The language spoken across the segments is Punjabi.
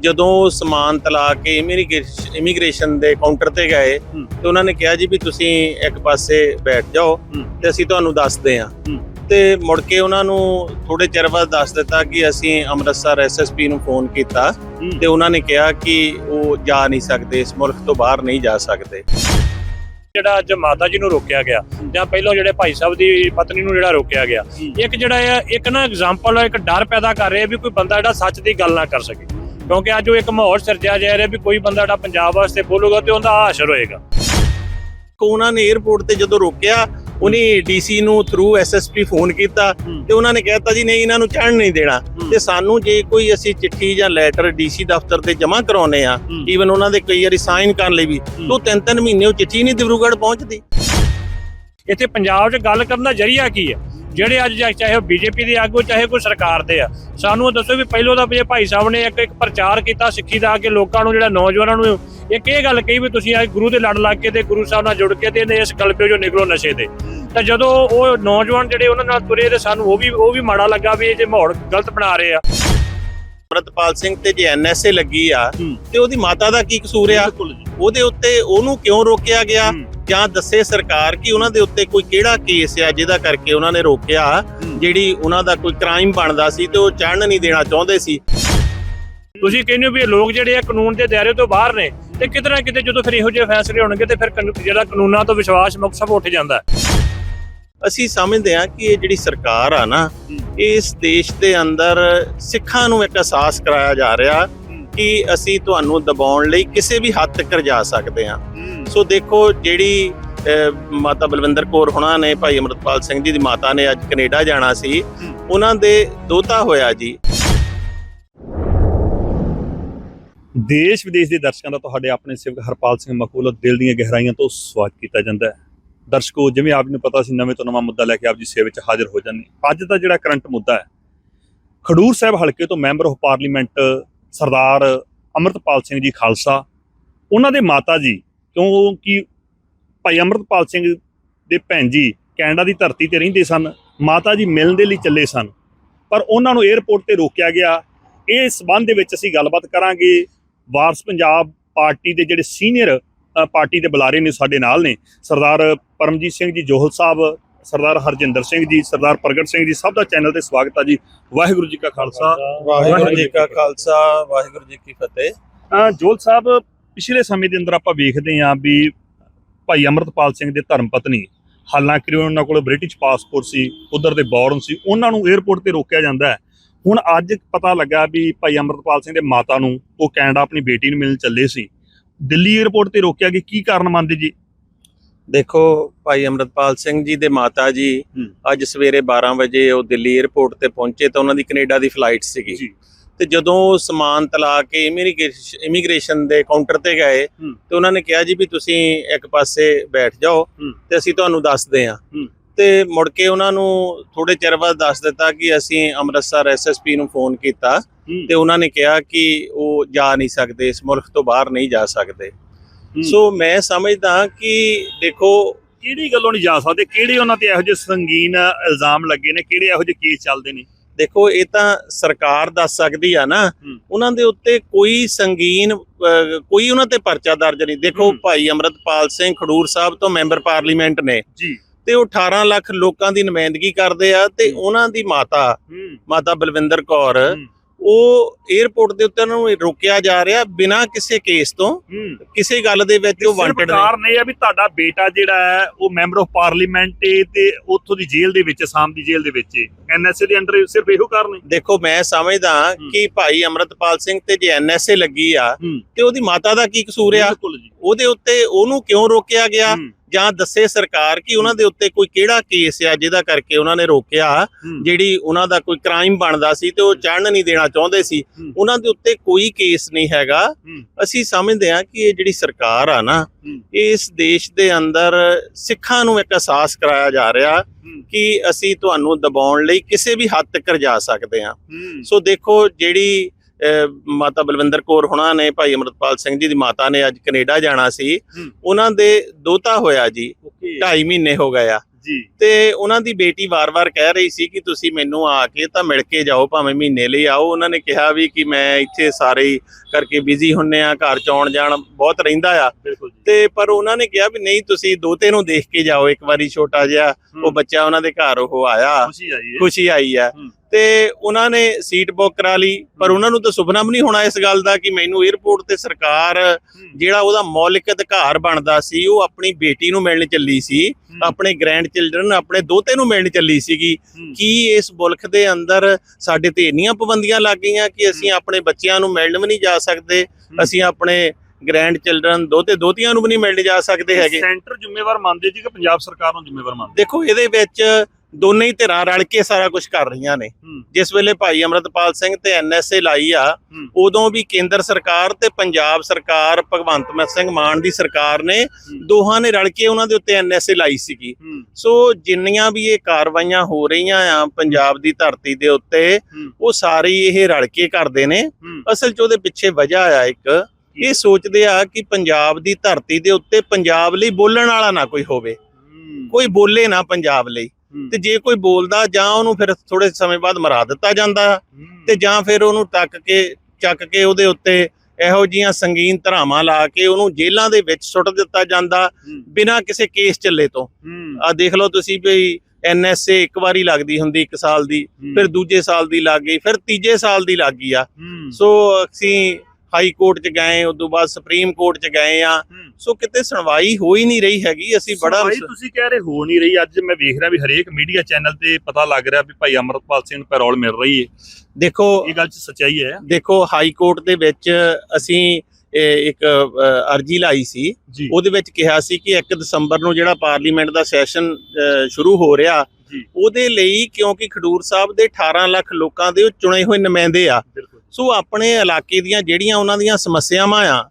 ਜਦੋਂ ਸਮਾਨ ਤਲਾ ਕੇ ਇਮੀਗ੍ਰੇਸ਼- ਇਮੀਗ੍ਰੇਸ਼ਨ ਦੇ ਕਾਊਂਟਰ ਤੇ ਗਏ। ਤੇ ਉਹਨਾਂ ਨੇ ਕਿਹਾ ਜੀ ਵੀ ਤੁਸੀਂ ਇੱਕ ਪਾਸੇ ਬੈਠ ਜਾਓ। ਤੇ ਅਸੀਂ ਤੁਹਾਨੂੰ ਦੱਸਦੇ ਹਾਂ। ਤੇ ਮੁੜ ਕੇ ਉਹਨਾਂ ਨੂੰ ਥੋੜੇ ਚਿਰ ਬਾਅਦ ਦੱਸ ਦਿੱਤਾ ਕਿ ਅਸੀਂ ਅੰਮ੍ਰਿਤਸਰ ਐਸਐਸਪੀ ਨੂੰ ਫੋਨ ਕੀਤਾ। ਤੇ ਉਹਨਾਂ ਨੇ ਕਿਹਾ ਕਿ ਉਹ ਜਾ ਨਹੀਂ ਸਕਦੇ ਇਸ ਮੁਲਕ ਤੋਂ ਬਾਹਰ ਨਹੀਂ ਜਾ ਸਕਦੇ ਜਿਹੜਾ ਅੱਜ ਮਾਤਾ ਜੀ ਨੂੰ ਰੋਕਿਆ ਗਿਆ ਜਾਂ ਪਹਿਲਾਂ ਜਿਹੜੇ ਭਾਈ ਸਾਹਿਬ ਦੀ ਪਤਨੀ ਨੂੰ ਜਿਹੜਾ ਰੋਕਿਆ ਗਿਆ ਇੱਕ ਜਿਹੜਾ ਇੱਕ ਨਾ ਐਗਜ਼ਾਮਪਲ ਇੱਕ ਡਰ ਪੈਦਾ ਕਰ ਰਿਹਾ ਵੀ ਕੋਈ ਬੰਦਾ ਜਿਹੜਾ ਸੱਚ ਦੀ ਗੱਲ ਨਾ ਕਰ ਸਕੇ ਕਿਉਂਕਿ ਅੱਜ ਉਹ ਇੱਕ ਮਾਹੌਲ ਸਿਰਜਿਆ ਜਾ ਰਿਹਾ ਵੀ ਕੋਈ ਬੰਦਾ ਜਿਹੜਾ ਪੰਜਾਬ ਵਾਸਤੇ ਬੋਲੂਗਾ ਤੇ ਉਹਦਾ ਹਾਸ਼ਰ ਹੋਏਗਾ ਉਹਨਾਂ ਨੇ 에어ਪੋਰਟ ਤੇ ਜਦੋਂ ਰੋਕਿਆ ਉਹਨੇ ਡੀਸੀ ਨੂੰ ਥਰੂ ਐਸਐਸਪੀ ਫੋਨ ਕੀਤਾ। ਤੇ ਉਹਨਾਂ ਨੇ ਕਹਿਤਾ ਜੀ ਨਹੀਂ ਇਹਨਾਂ ਨੂੰ ਚੜ੍ਹਨ ਨਹੀਂ ਦੇਣਾ। ਤੇ ਸਾਨੂੰ ਜੇ ਕੋਈ ਅਸੀਂ ਚਿੱਠੀ ਜਾਂ ਲੈਟਰ ਡੀਸੀ ਦਫ਼ਤਰ ਤੇ ਜਮ੍ਹਾਂ ਕਰਾਉਨੇ ਆ। ਈਵਨ ਉਹਨਾਂ ਦੇ ਕਈ ਵਾਰੀ ਸਾਈਨ ਕਰਨ ਲਈ ਵੀ ਹੂੰ। ਤੋਂ ਤਿੰਨ ਤਿੰਨ ਮਹੀਨੇ ਉਹ ਚਿੱਠੀ ਨਹੀਂ ਦਿਬਰੂਗੜ੍ਹ ਪਹੁੰਚਦੀ ਇੱਥੇ ਪੰਜਾਬ 'ਚ ਗੱਲ ਕਰਨ ਦਾ ਜਰੀਆ ਕੀ ਹੈ ਜਿਹੜੇ ਅੱਜ ਚਾਹੇ ਉਹ ਬੀਜੇਪੀ ਦੇ ਆਗੂ ਚਾਹੇ ਕੋਈ ਸਰਕਾਰ ਦੇ ਆ ਸਾਨੂੰ ਦੱਸੋ ਵੀ ਪਹਿਲੋਂ ਤਾਂ ਜੇ ਭਾਈ ਸਾਹਿਬ ਨੇ ਇੱਕ ਇੱਕ ਪ੍ਰਚਾਰ ਕੀਤਾ ਸਿੱਖੀ ਦਾ ਕਿ ਲੋਕਾਂ ਨੂੰ ਜਿਹੜਾ ਨੌਜਵਾਨਾਂ ਨੂੰ ਇੱਕ ਇਹ ਗੱਲ ਕਹੀ ਵੀ ਤੁਸੀਂ ਅੱਜ ਗੁਰੂ ਦੇ ਲੜ ਲੱਗ ਕੇ ਤੇ ਗੁਰੂ ਸਾਹਿਬ ਨਾਲ ਜੁੜ ਕੇ ਤੇ ਇਸ ਕਲਪੇ ਜੋ ਨਿਕਲੋ ਨਸ਼ੇ ਤੇ। ਤਾਂ ਜਦੋਂ ਉਹ ਨੌਜਵਾਨ ਜਿਹੜੇ ਉਹਨਾਂ ਨਾਲ ਤੁਰੇ ਤੇ ਸਾਨੂੰ ਉਹ ਵੀ ਉਹ ਵੀ ਮਾੜਾ ਲੱਗਾ ਵੀ ਇਹ ਜੇ ਮਾਹੌਲ ਗਲਤ ਬਣਾ ਰਹੇ ਆ। ਅਮਰਤਪਾਲ ਸਿੰਘ ਤੇ ਜੇ ਐਨਐਸਏ ਲੱਗੀ ਆ। ਤੇ ਉਹਦੀ ਮਾਤਾ ਦਾ ਕੀ ਕਸੂਰ ਆ? ਉਹਦੇ ਉੱਤੇ ਉਹਨੂੰ ਕਿਉਂ ਰੋਕਿਆ ਗਿਆ। ਜਾਂ ਦੱਸੇ ਸਰਕਾਰ ਕਿ ਉਹਨਾਂ ਦੇ ਉੱਤੇ ਕੋਈ ਕਿਹੜਾ ਕੇਸ ਆ ਜਿਹਦਾ ਕਰਕੇ ਉਹਨਾਂ ਨੇ ਰੋਕਿਆ। ਜਿਹੜੀ ਉਹਨਾਂ ਦਾ ਕੋਈ ਕ੍ਰਾਈਮ ਬਣਦਾ ਸੀ ਤੇ ਉਹ ਚੜ੍ਹਨ ਨਹੀਂ ਦੇਣਾ ਚਾਹੁੰਦੇ ਸੀ ਤੁਸੀਂ ਕਹਿੰਦੇ ਹੋ ਵੀ ਇਹ ਲੋਕ ਜਿਹੜੇ ਆ ਕਾਨੂੰਨ ਦੇ ਦਾਇਰੇ ਤੋਂ ਬਾਹਰ ਨੇ ਤੇ ਕਿਤੇ ਨਾ ਕਿਤੇ ਜਦੋਂ ਫਿਰ ਇਹੋ ਜਿਹੇ ਫੈਸਲੇ ਹੋਣਗੇ ਤੇ ਫਿਰ ਜਿਹੜਾ ਕਾਨੂੰਨਾਂ ਤੋਂ ਵਿਸ਼ਵਾਸ ਮੁੱਕ ਸਭ ਉੱਠ ਜਾਂਦਾ। ਅਸੀਂ ਸਮਝਦੇ ਹਾਂ ਕਿ ਇਹ ਜਿਹੜੀ ਸਰਕਾਰ ਆ ਨਾ। ਇਸ ਦੇਸ਼ ਦੇ ਅੰਦਰ ਸਿੱਖਾਂ ਨੂੰ ਇੱਕ ਅਹਿਸਾਸ ਕਰਾਇਆ ਜਾ ਰਿਹਾ ਕਿ ਅਸੀਂ ਤੁਹਾਨੂੰ ਦਬਾਉਣ ਲਈ ਕਿਸੇ ਵੀ ਹੱਦ ਤੱਕ ਜਾ ਸਕਦੇ ਹਾਂ ਸੋ ਦੇਖੋ ਜਿਹੜੀ ਮਾਤਾ ਬਲਵਿੰਦਰ ਕੌਰ ਹੁਣਾਂ ਨੇ ਭਾਈ ਅਮਰਤਪਾਲ ਸਿੰਘ ਜੀ ਦੀ ਮਾਤਾ ਨੇ ਅੱਜ ਕੈਨੇਡਾ ਜਾਣਾ ਸੀ, ਉਹਨਾਂ ਦੇ ਦੋਤਾ ਹੋਇਆ ਜੀ। ਦੇਸ਼ ਵਿਦੇਸ਼ ਦੇ ਦਰਸ਼ਕਾਂ ਦਾ ਤੁਹਾਡੇ ਆਪਣੇ ਸੇਵਕ ਹਰਪਾਲ ਸਿੰਘ ਮਕਬੂਲ ਦਿਲ ਦੀਆਂ ਗਹਿਰਾਈਆਂ ਤੋਂ ਸਵਾਗਤ ਕੀਤਾ ਜਾਂਦਾ ਹੈ। ਦਰਸ਼ਕੋ, ਜਿਵੇਂ ਆਪ ਨੂੰ ਪਤਾ ਸੀ, ਨਵੇਂ ਤੋਂ ਨਵਾਂ ਮੁੱਦਾ ਲੈ ਕੇ ਆਪ ਜੀ ਸੇਵਾ ਵਿੱਚ ਹਾਜ਼ਰ ਹੋ ਜਾਂਦੇ ਅੱਜ ਦਾ ਜਿਹੜਾ ਕਰੰਟ ਮੁੱਦਾ ਹੈ, ਖਡੂਰ ਸਾਹਿਬ ਹਲਕੇ ਤੋਂ member of parliament Sardar Amritpal Singh ji Khalsa, ਉਹਨਾਂ ਦੇ ਮਾਤਾ ਜੀ ਕਿਉਂਕਿ ਭਾਈ ਅਮਰਤਪਾਲ ਸਿੰਘ ਦੇ ਭੈਣ ਜੀ ਕੈਨੇਡਾ ਦੀ ਧਰਤੀ ਤੇ ਰਹਿੰਦੇ ਸਨ ਮਾਤਾ ਜੀ ਮਿਲਣ ਦੇ ਲਈ ਚੱਲੇ ਸਨ। ਪਰ ਉਹਨਾਂ ਨੂੰ 에ਅਰਪੋਰਟ ਤੇ ਰੋਕਿਆ ਗਿਆ। ਇਸ ਸਬੰਧ ਦੇ ਵਿੱਚ ਅਸੀਂ ਗੱਲਬਾਤ ਕਰਾਂਗੇ। ਵਾਰਸ ਪੰਜਾਬ ਪਾਰਟੀ ਦੇ ਜਿਹੜੇ ਸੀਨੀਅਰ ਪਾਰਟੀ ਦੇ ਬੁਲਾਰੇ ਨੇ ਸਾਡੇ ਨਾਲ ਨੇ ਸਰਦਾਰ ਪਰਮਜੀਤ ਸਿੰਘ ਜੀ ਜੋਹਲ ਸਾਹਿਬ ਸਰਦਾਰ ਹਰਜਿੰਦਰ ਸਿੰਘ ਜੀ ਸਰਦਾਰ ਪ੍ਰਗਟ ਸਿੰਘ ਜੀ ਸਭ ਦਾ ਚੈਨਲ ਤੇ ਸਵਾਗਤ ਹੈ ਜੀ। ਵਾਹਿਗੁਰੂ ਜੀ ਕਾ ਖਾਲਸਾ। ਵਾਹਿਗੁਰੂ ਜੀ ਕਾ ਖਾਲਸਾ ਵਾਹਿਗੁਰੂ ਜੀ ਕੀ ਫਤਿਹ। ਅ, ਜੋਹਲ ਸਾਹਿਬ ਪਿਛਲੇ ਸਮੇਂ ਦੇ ਅੰਦਰ ਆਪਾਂ ਵੇਖਦੇ ਆਂ ਵੀ ਭਾਈ ਅਮਰਤਪਾਲ ਸਿੰਘ ਦੇ ਧਰਮ ਪਤਨੀ ਹਾਲਾਂਕਿ ਉਹਨਾਂ ਕੋਲ ਬ੍ਰਿਟਿਸ਼ ਪਾਸਪੋਰਟ ਸੀ ਉਧਰ ਦੇ ਬੌਰਨ ਸੀ ਉਹਨਾਂ ਨੂੰ 에어ਪੋਰਟ ਤੇ ਰੋਕਿਆ ਜਾਂਦਾ ਹੁਣ ਅੱਜ ਪਤਾ ਲੱਗਾ ਵੀ ਭਾਈ ਅਮਰਤਪਾਲ ਸਿੰਘ ਦੇ ਮਾਤਾ ਨੂੰ ਉਹ ਕੈਨੇਡਾ ਆਪਣੀ ਬੇਟੀ ਨੂੰ ਮਿਲਣ ਚੱਲੇ ਸੀ। ਦਿੱਲੀ 에어ਪੋਰਟ ਤੇ ਰੋਕਿਆ ਕਿ ਕੀ ਕਾਰਨ ਮੰਨਦੇ ਜੀ? ਦੇਖੋ ਭਾਈ ਅਮਰਤਪਾਲ ਸਿੰਘ ਜੀ ਦੇ ਮਾਤਾ ਜੀ ਅੱਜ ਸਵੇਰੇ 12 ਵਜੇ ਉਹ ਦਿੱਲੀ 에어ਪੋਰਟ ਤੇ ਪਹੁੰਚੇ ਤਾਂ ਉਹਨਾਂ ਦੀ ਕੈਨੇਡਾ ਦੀ ਫਲਾਈਟ ਸੀਗੀ। ਤੇ ਜਦੋਂ ਉਹ ਸਮਾਨ ਤਲਾ ਕੇ ਇਮੀਗ੍ਰੇਸ਼- ਇਮੀਗ੍ਰੇਸ਼ਨ ਦੇ ਕਾਊਂਟਰ ਤੇ ਗਏ। ਤੇ ਉਹਨਾਂ ਨੇ ਕਿਹਾ ਜੀ ਵੀ ਤੁਸੀਂ ਇੱਕ ਪਾਸੇ ਬੈਠ ਜਾਓ। ਤੇ ਅਸੀਂ ਤੁਹਾਨੂੰ ਦੱਸਦੇ ਹਾਂ ਹੂੰ। ਤੇ ਮੁੜ ਕੇ ਉਹਨਾਂ ਨੂੰ ਥੋੜੇ ਚਿਰ ਬਾਅਦ ਦੱਸ ਦਿੱਤਾ ਕਿ ਅਸੀਂ ਅੰਮ੍ਰਿਤਸਰ ਐਸਐਸਪੀ ਨੂੰ ਫੋਨ ਕੀਤਾ। ਤੇ ਉਹਨਾਂ ਨੇ ਕਿਹਾ ਕਿ ਉਹ ਜਾ ਨਹੀਂ ਸਕਦੇ ਇਸ ਮੁਲਕ ਤੋਂ ਬਾਹਰ ਨਹੀਂ ਜਾ ਸਕਦੇ। ਸੋ ਮੈਂ ਸਮਝਦਾ ਕਿ ਦੇਖੋ ਕਿਹੜੀ ਗੱਲੋਂ ਨਹੀਂ ਜਾ ਸਕਦੇ ਕਿਹੜੇ ਉਹਨਾਂ ਤੇ ਇਹੋ ਜਿਹੇ ਸੰਗੀਨ ਇਲਜ਼ਾਮ ਲੱਗੇ ਨੇ ਕਿਹੜੇ ਇਹੋ ਜਿਹੇ ਕੇਸ ਚੱਲਦੇ ਨੇ ਦੇਖੋ ਇਹ ਤਾਂ ਸਰਕਾਰ ਦੱਸ ਸਕਦੀ ਆ ਨਾ। ਉਹਨਾਂ ਦੇ ਉੱਤੇ ਕੋਈ ਸੰਗੀਨ ਕੋਈ ਉਹਨਾਂ ਤੇ ਪਰਚਾ ਦਰਜ ਨਹੀਂ। ਦੇਖੋ। ਭਾਈ ਅਮਰਤਪਾਲ ਸਿੰਘ ਖਡੂਰ ਸਾਹਿਬ ਤੋਂ ਮੈਂਬਰ ਪਾਰਲੀਮੈਂਟ ਨੇ। ਜੀ। ਤੇ ਉਹ 18 ਲੱਖ ਲੋਕਾਂ ਦੀ ਨੁਮਾਇੰਦਗੀ ਕਰਦੇ ਆ ਤੇ। ਉਹਨਾਂ ਦੀ ਮਾਤਾ ਮਾਤਾ ਬਲਵਿੰਦਰ ਕੌਰ। ਉਹ 에ਅਰਪੋਰਟ ਦੇ ਉੱਤੇ ਉਹਨਾਂ ਨੂੰ ਰੋਕਿਆ ਜਾ ਰਿਹਾ ਬਿਨਾਂ ਕਿਸੇ ਕੇਸ ਤੋਂ। ਕਿਸੇ ਗੱਲ ਦੇ ਵਿੱਚ ਉਹ ਵਾਂਟਡ ਨੇ ਇਹ ਆ ਵੀ ਤੁਹਾਡਾ ਬੇਟਾ ਜਿਹੜਾ ਹੈ ਉਹ ਮੈਂਬਰ ਆਫ ਪਾਰਲੀਮੈਂਟ ਤੇ ਉੱਥੋਂ ਦੀ ਜੇਲ੍ਹ ਦੇ ਵਿੱਚ ਅਸਾਮ ਦੀ ਜੇਲ੍ਹ ਦੇ ਵਿੱਚ ਐਨਐਸਏ ਦੇ ਅੰਡਰ ਸਿਰਫ ਇਹੋ ਕਾਰਨ ਹੈ। ਦੇਖੋ ਮੈਂ ਸਮਝਦਾ। ਕਿ ਭਾਈ ਅਮਰਤਪਾਲ ਸਿੰਘ ਤੇ ਜੇ ਐਨਐਸਏ ਲੱਗੀ ਆ ਤੇ ਉਹਦੀ ਮਾਤਾ ਦਾ ਕੀ ਕਸੂਰ ਆ? ਉਹਦੇ ਉੱਤੇ ਉਹਨੂੰ ਕਿਉਂ ਰੋਕਿਆ ਗਿਆ? ਜਾਂ ਦੱਸੇ ਸਰਕਾਰ ਕਿ ਉਹਨਾਂ ਦੇ ਉੱਤੇ ਕੋਈ ਕਿਹੜਾ ਕੇਸ ਆ ਜਿਹਦਾ ਕਰਕੇ ਉਹਨਾਂ ਨੇ ਰੋਕਿਆ? ਜਿਹੜੀ ਉਹਨਾਂ ਦਾ ਕੋਈ ਕ੍ਰਾਈਮ ਬਣਦਾ ਸੀ ਤੇ ਉਹ ਚੜ੍ਹਨ ਨਹੀਂ ਦੇਣਾ ਚਾਹੁੰਦੇ ਸੀ। ਉਹਨਾਂ ਦੇ ਉੱਤੇ ਕੋਈ ਕੇਸ ਨਹੀਂ ਹੈਗਾ। ਅਸੀਂ ਸਮਝਦੇ ਹਾਂ ਕਿ ਇਹ ਜਿਹੜੀ ਸਰਕਾਰ ਆ ਨਾ ਇਸ ਦੇਸ਼ ਦੇ ਅੰਦਰ ਸਿੱਖਾਂ ਨੂੰ ਇੱਕ ਅਹਿਸਾਸ ਕਰਾਇਆ ਜਾ ਰਿਹਾ ਕਿ ਅਸੀਂ ਤੁਹਾਨੂੰ ਦਬਾਉਣ ਲਈ ਕਿਸੇ ਵੀ ਹੱਦ ਤੱਕ ਜਾ ਸਕਦੇ ਹਾਂ। ਹੂੰ, ਸੋ ਦੇਖੋ ਜਿਹੜੀ ਮਾਤਾ ਬਲਵਿੰਦਰ ਕੌਰ ਹੁਣਾਂ ਨੇ ਭਾਈ ਅਮਰਤਪਾਲ ਸਿੰਘ ਜੀ ਦੀ ਮਾਤਾ ਨੇ ਅੱਜ ਕੈਨੇਡਾ ਜਾਣਾ ਸੀ। ਉਹਨਾਂ ਦੇ ਦੋਤਾ ਹੋਇਆ ਜੀ ਓਕੇ। 2.5 ਮਹੀਨੇ ਹੋ ਗਏ ਆ। ਜੀ। ਤੇ ਉਹਨਾਂ ਦੀ ਬੇਟੀ ਵਾਰ-ਵਾਰ ਕਹਿ ਰਹੀ ਸੀ ਕਿ ਤੁਸੀਂ ਮੈਨੂੰ ਆ ਕੇ ਤਾਂ ਮਿਲ ਕੇ ਜਾਓ ਭਾਵੇਂ ਮਹੀਨੇ ਲਈ ਆਓ। ਉਹਨਾਂ ਨੇ ਕਿਹਾ ਵੀ ਕਿ ਮੈਂ ਇੱਥੇ ਸਾਰੇ ਕਰਕੇ ਬਿਜ਼ੀ ਹੁੰਨੇ ਆ ਘਰ ਚ ਆਉਣ ਜਾਣ ਬਹੁਤ ਰਹਿੰਦਾ ਆ। ਤੇ ਪਰ ਉਹਨਾਂ ਨੇ ਕਿਹਾ ਵੀ ਨਹੀਂ ਤੁਸੀਂ ਦੋਤੇ ਨੂੰ ਦੇਖ ਕੇ ਜਾਓ ਇੱਕ ਵਾਰੀ ਛੋਟਾ ਜਿਹਾ ਉਹ ਬੱਚਾ ਉਹਨਾਂ ਦੇ ਘਰ ਉਹ ਆਇਆ ਖੁਸ਼ੀ ਆਈ ਹੂੰ। ਤੇ ਉਹਨਾਂ ਨੇ ਸੀਟ ਬੁੱਕ ਕਰਾ ਲਈ ਪਰ ਉਹਨਾਂ ਨੂੰ ਤਾਂ ਸੁਪਨਾ ਵੀ ਨਹੀਂ ਹੋਣਾ ਇਸ ਗੱਲ ਦਾ ਕਿ ਮੈਨੂੰ 에ਅਰਪੋਰਟ ਤੇ ਸਰਕਾਰ ਜਿਹੜਾ ਉਹਦਾ ਮੌਲਿਕ ਅਧਿਕਾਰ ਬਣਦਾ ਸੀ ਉਹ ਆਪਣੀ ਬੇਟੀ ਨੂੰ ਮਿਲਣ ਚੱਲੀ ਸੀ ਆਪਣੇ ਗ੍ਰੈਂਡ ਚਿਲਡਰਨ ਆਪਣੇ ਦੋਤੇ ਨੂੰ ਮਿਲਣ ਚੱਲੀ ਸੀਗੀ। ਕੀ ਇਸ ਮੁਲਕ ਦੇ ਅੰਦਰ ਸਾਡੇ ਤੇ ਇੰਨੀਆਂ ਪਾਬੰਦੀਆਂ ਲੱਗ ਗਈਆਂ ਕਿ ਅਸੀਂ ਆਪਣੇ ਬੱਚਿਆਂ ਨੂੰ ਮਿਲਣ ਵੀ ਨਹੀਂ ਜਾ ਸਕਦੇ? ਅਸੀਂ ਆਪਣੇ ਗ੍ਰੈਂਡ ਚਿਲਡਰਨ ਦੋਤੇ ਦੋਤੀਆਂ ਨੂੰ ਵੀ ਨਹੀਂ ਮਿਲਣ ਜਾ ਸਕਦੇ ਹੈਗੇ। ਸੈਂਟਰ ਜ਼ਿੰਮੇਵਾਰ ਮੰਨਦੇ ਜੀ ਕਿ ਪੰਜਾਬ ਸਰਕਾਰ ਨੂੰ ਜ਼ਿੰਮੇਵਾਰ ਮੰਨਦੇ? ਦੇਖੋ ਇਹਦੇ ਵਿੱਚ ਦੋਨੇ ਹੀ ਧਿਰਾਂ ਰਲ ਕੇ ਸਾਰਾ ਕੁਝ ਕਰ ਰਹੀਆਂ ਨੇ। ਜਿਸ ਵੇਲੇ ਭਾਈ ਅਮਰਤਪਾਲ ਸਿੰਘ ਤੇ ਐਨਐਸਏ ਲਾਈ ਆ। ਉਦੋਂ ਵੀ ਕੇਂਦਰ ਸਰਕਾਰ ਤੇ ਪੰਜਾਬ ਸਰਕਾਰ ਭਗਵੰਤ ਮਾਨ ਸਿੰਘ ਮਾਨ ਦੀ ਸਰਕਾਰ ਨੇ। ਦੋਹਾਂ ਨੇ ਰਲ ਕੇ ਉਹਨਾਂ ਦੇ ਉੱਤੇ ਐਨਐਸਏ ਲਾਈ ਸੀਗੀ। ਸੋ ਜਿੰਨੀਆਂ ਵੀ ਇਹ ਕਾਰਵਾਈਆਂ ਹੋ ਰਹੀਆਂ ਆ ਪੰਜਾਬ ਦੀ ਧਰਤੀ ਦੇ ਉੱਤੇ ਉਹ ਸਾਰੀ ਇਹ ਰਲ ਕੇ ਕਰਦੇ ਨੇ। ਅਸਲ 'ਚ ਉਹਦੇ ਪਿੱਛੇ ਵਜ੍ਹਾ ਆ ਇੱਕ ਇਹ ਸੋਚਦੇ ਆ ਕਿ ਪੰਜਾਬ ਦੀ ਧਰਤੀ ਦੇ ਉੱਤੇ ਪੰਜਾਬ ਲਈ ਬੋਲਣ ਵਾਲਾ ਨਾ ਕੋਈ ਹੋਵੇ। ਕੋਈ ਬੋਲੇ ਨਾ ਪੰਜਾਬ ਲਈ। ਤੇ ਜੇ ਕੋਈ ਬੋਲਦਾ ਜਾਂ ਉਹਨੂੰ ਫਿਰ ਥੋੜੇ ਸਮੇਂ ਬਾਅਦ ਮਰਾ ਦਿੱਤਾ ਜਾਂਦਾ ਤੇ ਜਾਂ ਫਿਰ ਉਹਨੂੰ ਟੱਕ ਕੇ ਚੱਕ ਕੇ ਉਹਦੇ ਉੱਤੇ ਇਹੋ ਜੀਆਂ ਸੰਗੀਨ ਧਰਾਵਾਂ ਲਾ ਕੇ ਉਹਨੂੰ ਜੇਲ੍ਹਾਂ ਦੇ ਵਿੱਚ ਸੁੱਟ ਦਿੱਤਾ ਜਾਂਦਾ ਬਿਨਾਂ ਕਿਸੇ ਕੇਸ ਚੱਲੇ ਤੋਂ। ਆ ਦੇਖ ਲਓ ਤੁਸੀਂ ਵੀ ਐਨਐਸਏ ਇੱਕ ਵਾਰੀ ਲੱਗਦੀ ਹੁੰਦੀ ਇੱਕ ਸਾਲ ਦੀ ਫਿਰ ਦੂਜੇ ਸਾਲ ਦੀ ਲੱਗ ਗਈ ਫਿਰ ਤੀਜੇ ਸਾਲ ਦੀ ਲੱਗ ਗਈ ਆ। ਸੋ ਅਸੀਂ ਹਾਈ ਕੋਰਟ 'ਚ ਗਏ ਉਸ ਤੋਂ ਬਾਅਦ ਸੁਪਰੀਮ ਕੋਰਟ 'ਚ ਗਏ ਆ। ਸੋ ਕਿਤੇ ਸੁਣਵਾਈ ਹੋ ਹੀ ਨਹੀਂ ਰਹੀ ਹੈਗੀ ਅਸੀਂ ਬੜਾ ਤੁਸੀਂ ਕਹਿ ਰਹੇ ਹੋ ਨਹੀਂ ਰਹੀ ਅੱਜ ਮੈਂ ਵੇਖ ਰਿਹਾ ਵੀ ਹਰੇਕ ਮੀਡੀਆ ਚੈਨਲ ਤੇ ਪਤਾ ਲੱਗ ਰਿਹਾ ਵੀ ਭਾਈ ਅਮਰਪਾਲ ਸਿੰਘ ਨੂੰ ਪੈਰੋਲ ਮਿਲ ਰਹੀ ਹੈ। ਦੇਖੋ ਇਹ ਗੱਲ 'ਚ ਸੱਚਾਈ ਹੈ। ਦੇਖੋ ਹਾਈ ਕੋਰਟ ਦੇ ਵਿੱਚ ਅਸੀਂ ਇੱਕ ਅਰਜੀ ਲਾਈ ਸੀ। ਉਹਦੇ ਵਿੱਚ ਕਿਹਾ ਸੀ ਕਿ 1 ਦਸੰਬਰ ਨੂੰ ਜਿਹੜਾ ਪਾਰਲੀਮੈਂਟ ਦਾ ਸੈਸ਼ਨ ਸ਼ੁਰੂ ਹੋ ਰਿਹਾ ਉਹਦੇ ਲਈ ਕਿਉਂਕਿ ਖਡੂਰ ਸਾਹਿਬ ਦੇ 18 ਲੱਖ ਲੋਕਾਂ ਦੇ ਉਹ ਚੁਣੇ ਹੋਏ ਨੁਮਾਇੰਦੇ ਆ। ਸੋ ਆਪਣੇ ਇਲਾਕੇ ਦੀਆਂ ਜਿਹੜੀਆਂ ਉਹਨਾਂ ਦੀਆਂ ਸਮੱਸਿਆਵਾਂ ਆ।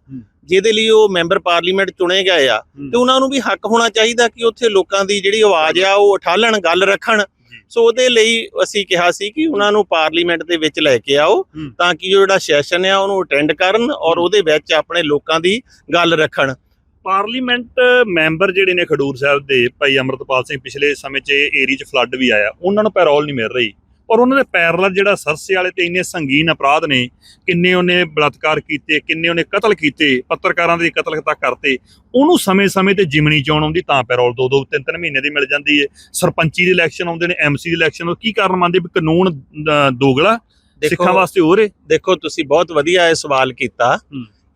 ਜਿਹਦੇ ਲਈ ਉਹ ਮੈਂਬਰ ਪਾਰਲੀਮੈਂਟ ਚੁਣੇ ਗਏ ਆ। ਤੇ ਉਹਨਾਂ ਨੂੰ ਵੀ ਹੱਕ ਹੋਣਾ ਚਾਹੀਦਾ ਕਿ ਉੱਥੇ ਲੋਕਾਂ ਦੀ ਜਿਹੜੀ ਆਵਾਜ਼ ਆ ਉਹ ਉਠਾਲਣ ਗੱਲ ਰੱਖਣ। ਸੋ ਉਹਦੇ ਲਈ ਅਸੀਂ ਕਿਹਾ ਸੀ ਕਿ ਉਹਨਾਂ ਨੂੰ ਪਾਰਲੀਮੈਂਟ ਦੇ ਵਿੱਚ ਲੈ ਕੇ ਆਓ। ਤਾਂ ਕਿ ਜਿਹੜਾ ਸੈਸ਼ਨ ਆ ਉਹਨੂੰ ਅਟੈਂਡ ਕਰਨ ਔਰ ਉਹਦੇ ਵਿੱਚ ਆਪਣੇ ਲੋਕਾਂ ਦੀ ਗੱਲ ਰੱਖਣ ਪਾਰਲੀਮੈਂਟ ਮੈਂਬਰ ਜਿਹੜੇ ਨੇ ਖਡੂਰ ਸਾਹਿਬ ਦੇ ਭਾਈ ਅਮਰਤਪਾਲ ਸਿੰਘ ਪਿਛਲੇ ਸਮੇਂ 'ਚ ਏਰੀਆ 'ਚ ਫਲੱਡ ਵੀ ਆਇਆ ਉਹਨਾਂ ਨੂੰ ਪੈਰੋਲ ਨਹੀਂ ਮਿਲ ਰਹੀ ਔਰ ਉਹਨਾਂ ਦੇ ਪੈਰਲਲ ਜਿਹੜਾ ਸਰਸੇ ਵਾਲੇ ਤੇ ਇੰਨੇ ਸੰਗੀਨ ਅਪਰਾਧ ਨੇ ਕਿੰਨੇ ਉਹਨੇ ਬਲਾਤਕਾਰ ਕੀਤੇ ਕਿੰਨੇ ਉਹਨੇ ਕਤਲ ਕੀਤੇ ਪੱਤਰਕਾਰਾਂ ਦੇ ਕਤਲ ਤੱਕ ਕਰਤੇ ਉਹਨੂੰ ਸਮੇਂ-ਸਮੇਂ ਤੇ ਜਿਮਣੀ ਚੋਣ ਆਉਂਦੀ ਤਾਂ ਪੈਰੋਲ ਦੋ ਦੋ ਤਿੰਨ ਤਿੰਨ ਮਹੀਨੇ ਦੀ ਮਿਲ ਜਾਂਦੀ ਹੈ ਸਰਪੰਚੀ ਦੇ ਇਲੈਕਸ਼ਨ ਆਉਂਦੇ ਨੇ ਐਮਸੀ ਦੇ ਇਲੈਕਸ਼ਨ ਉਹ ਕੀ ਕਾਰਨ ਮੰਨਦੇ ਵੀ ਕਾਨੂੰਨ ਦੋਗਲਾ? ਸਿੱਖਾਂ ਵਾਸਤੇ ਹੋਰ ਹੈ ਦੇਖੋ ਤੁਸੀਂ ਬਹੁਤ ਵਧੀਆ ਇਹ ਸਵਾਲ ਕੀਤਾ।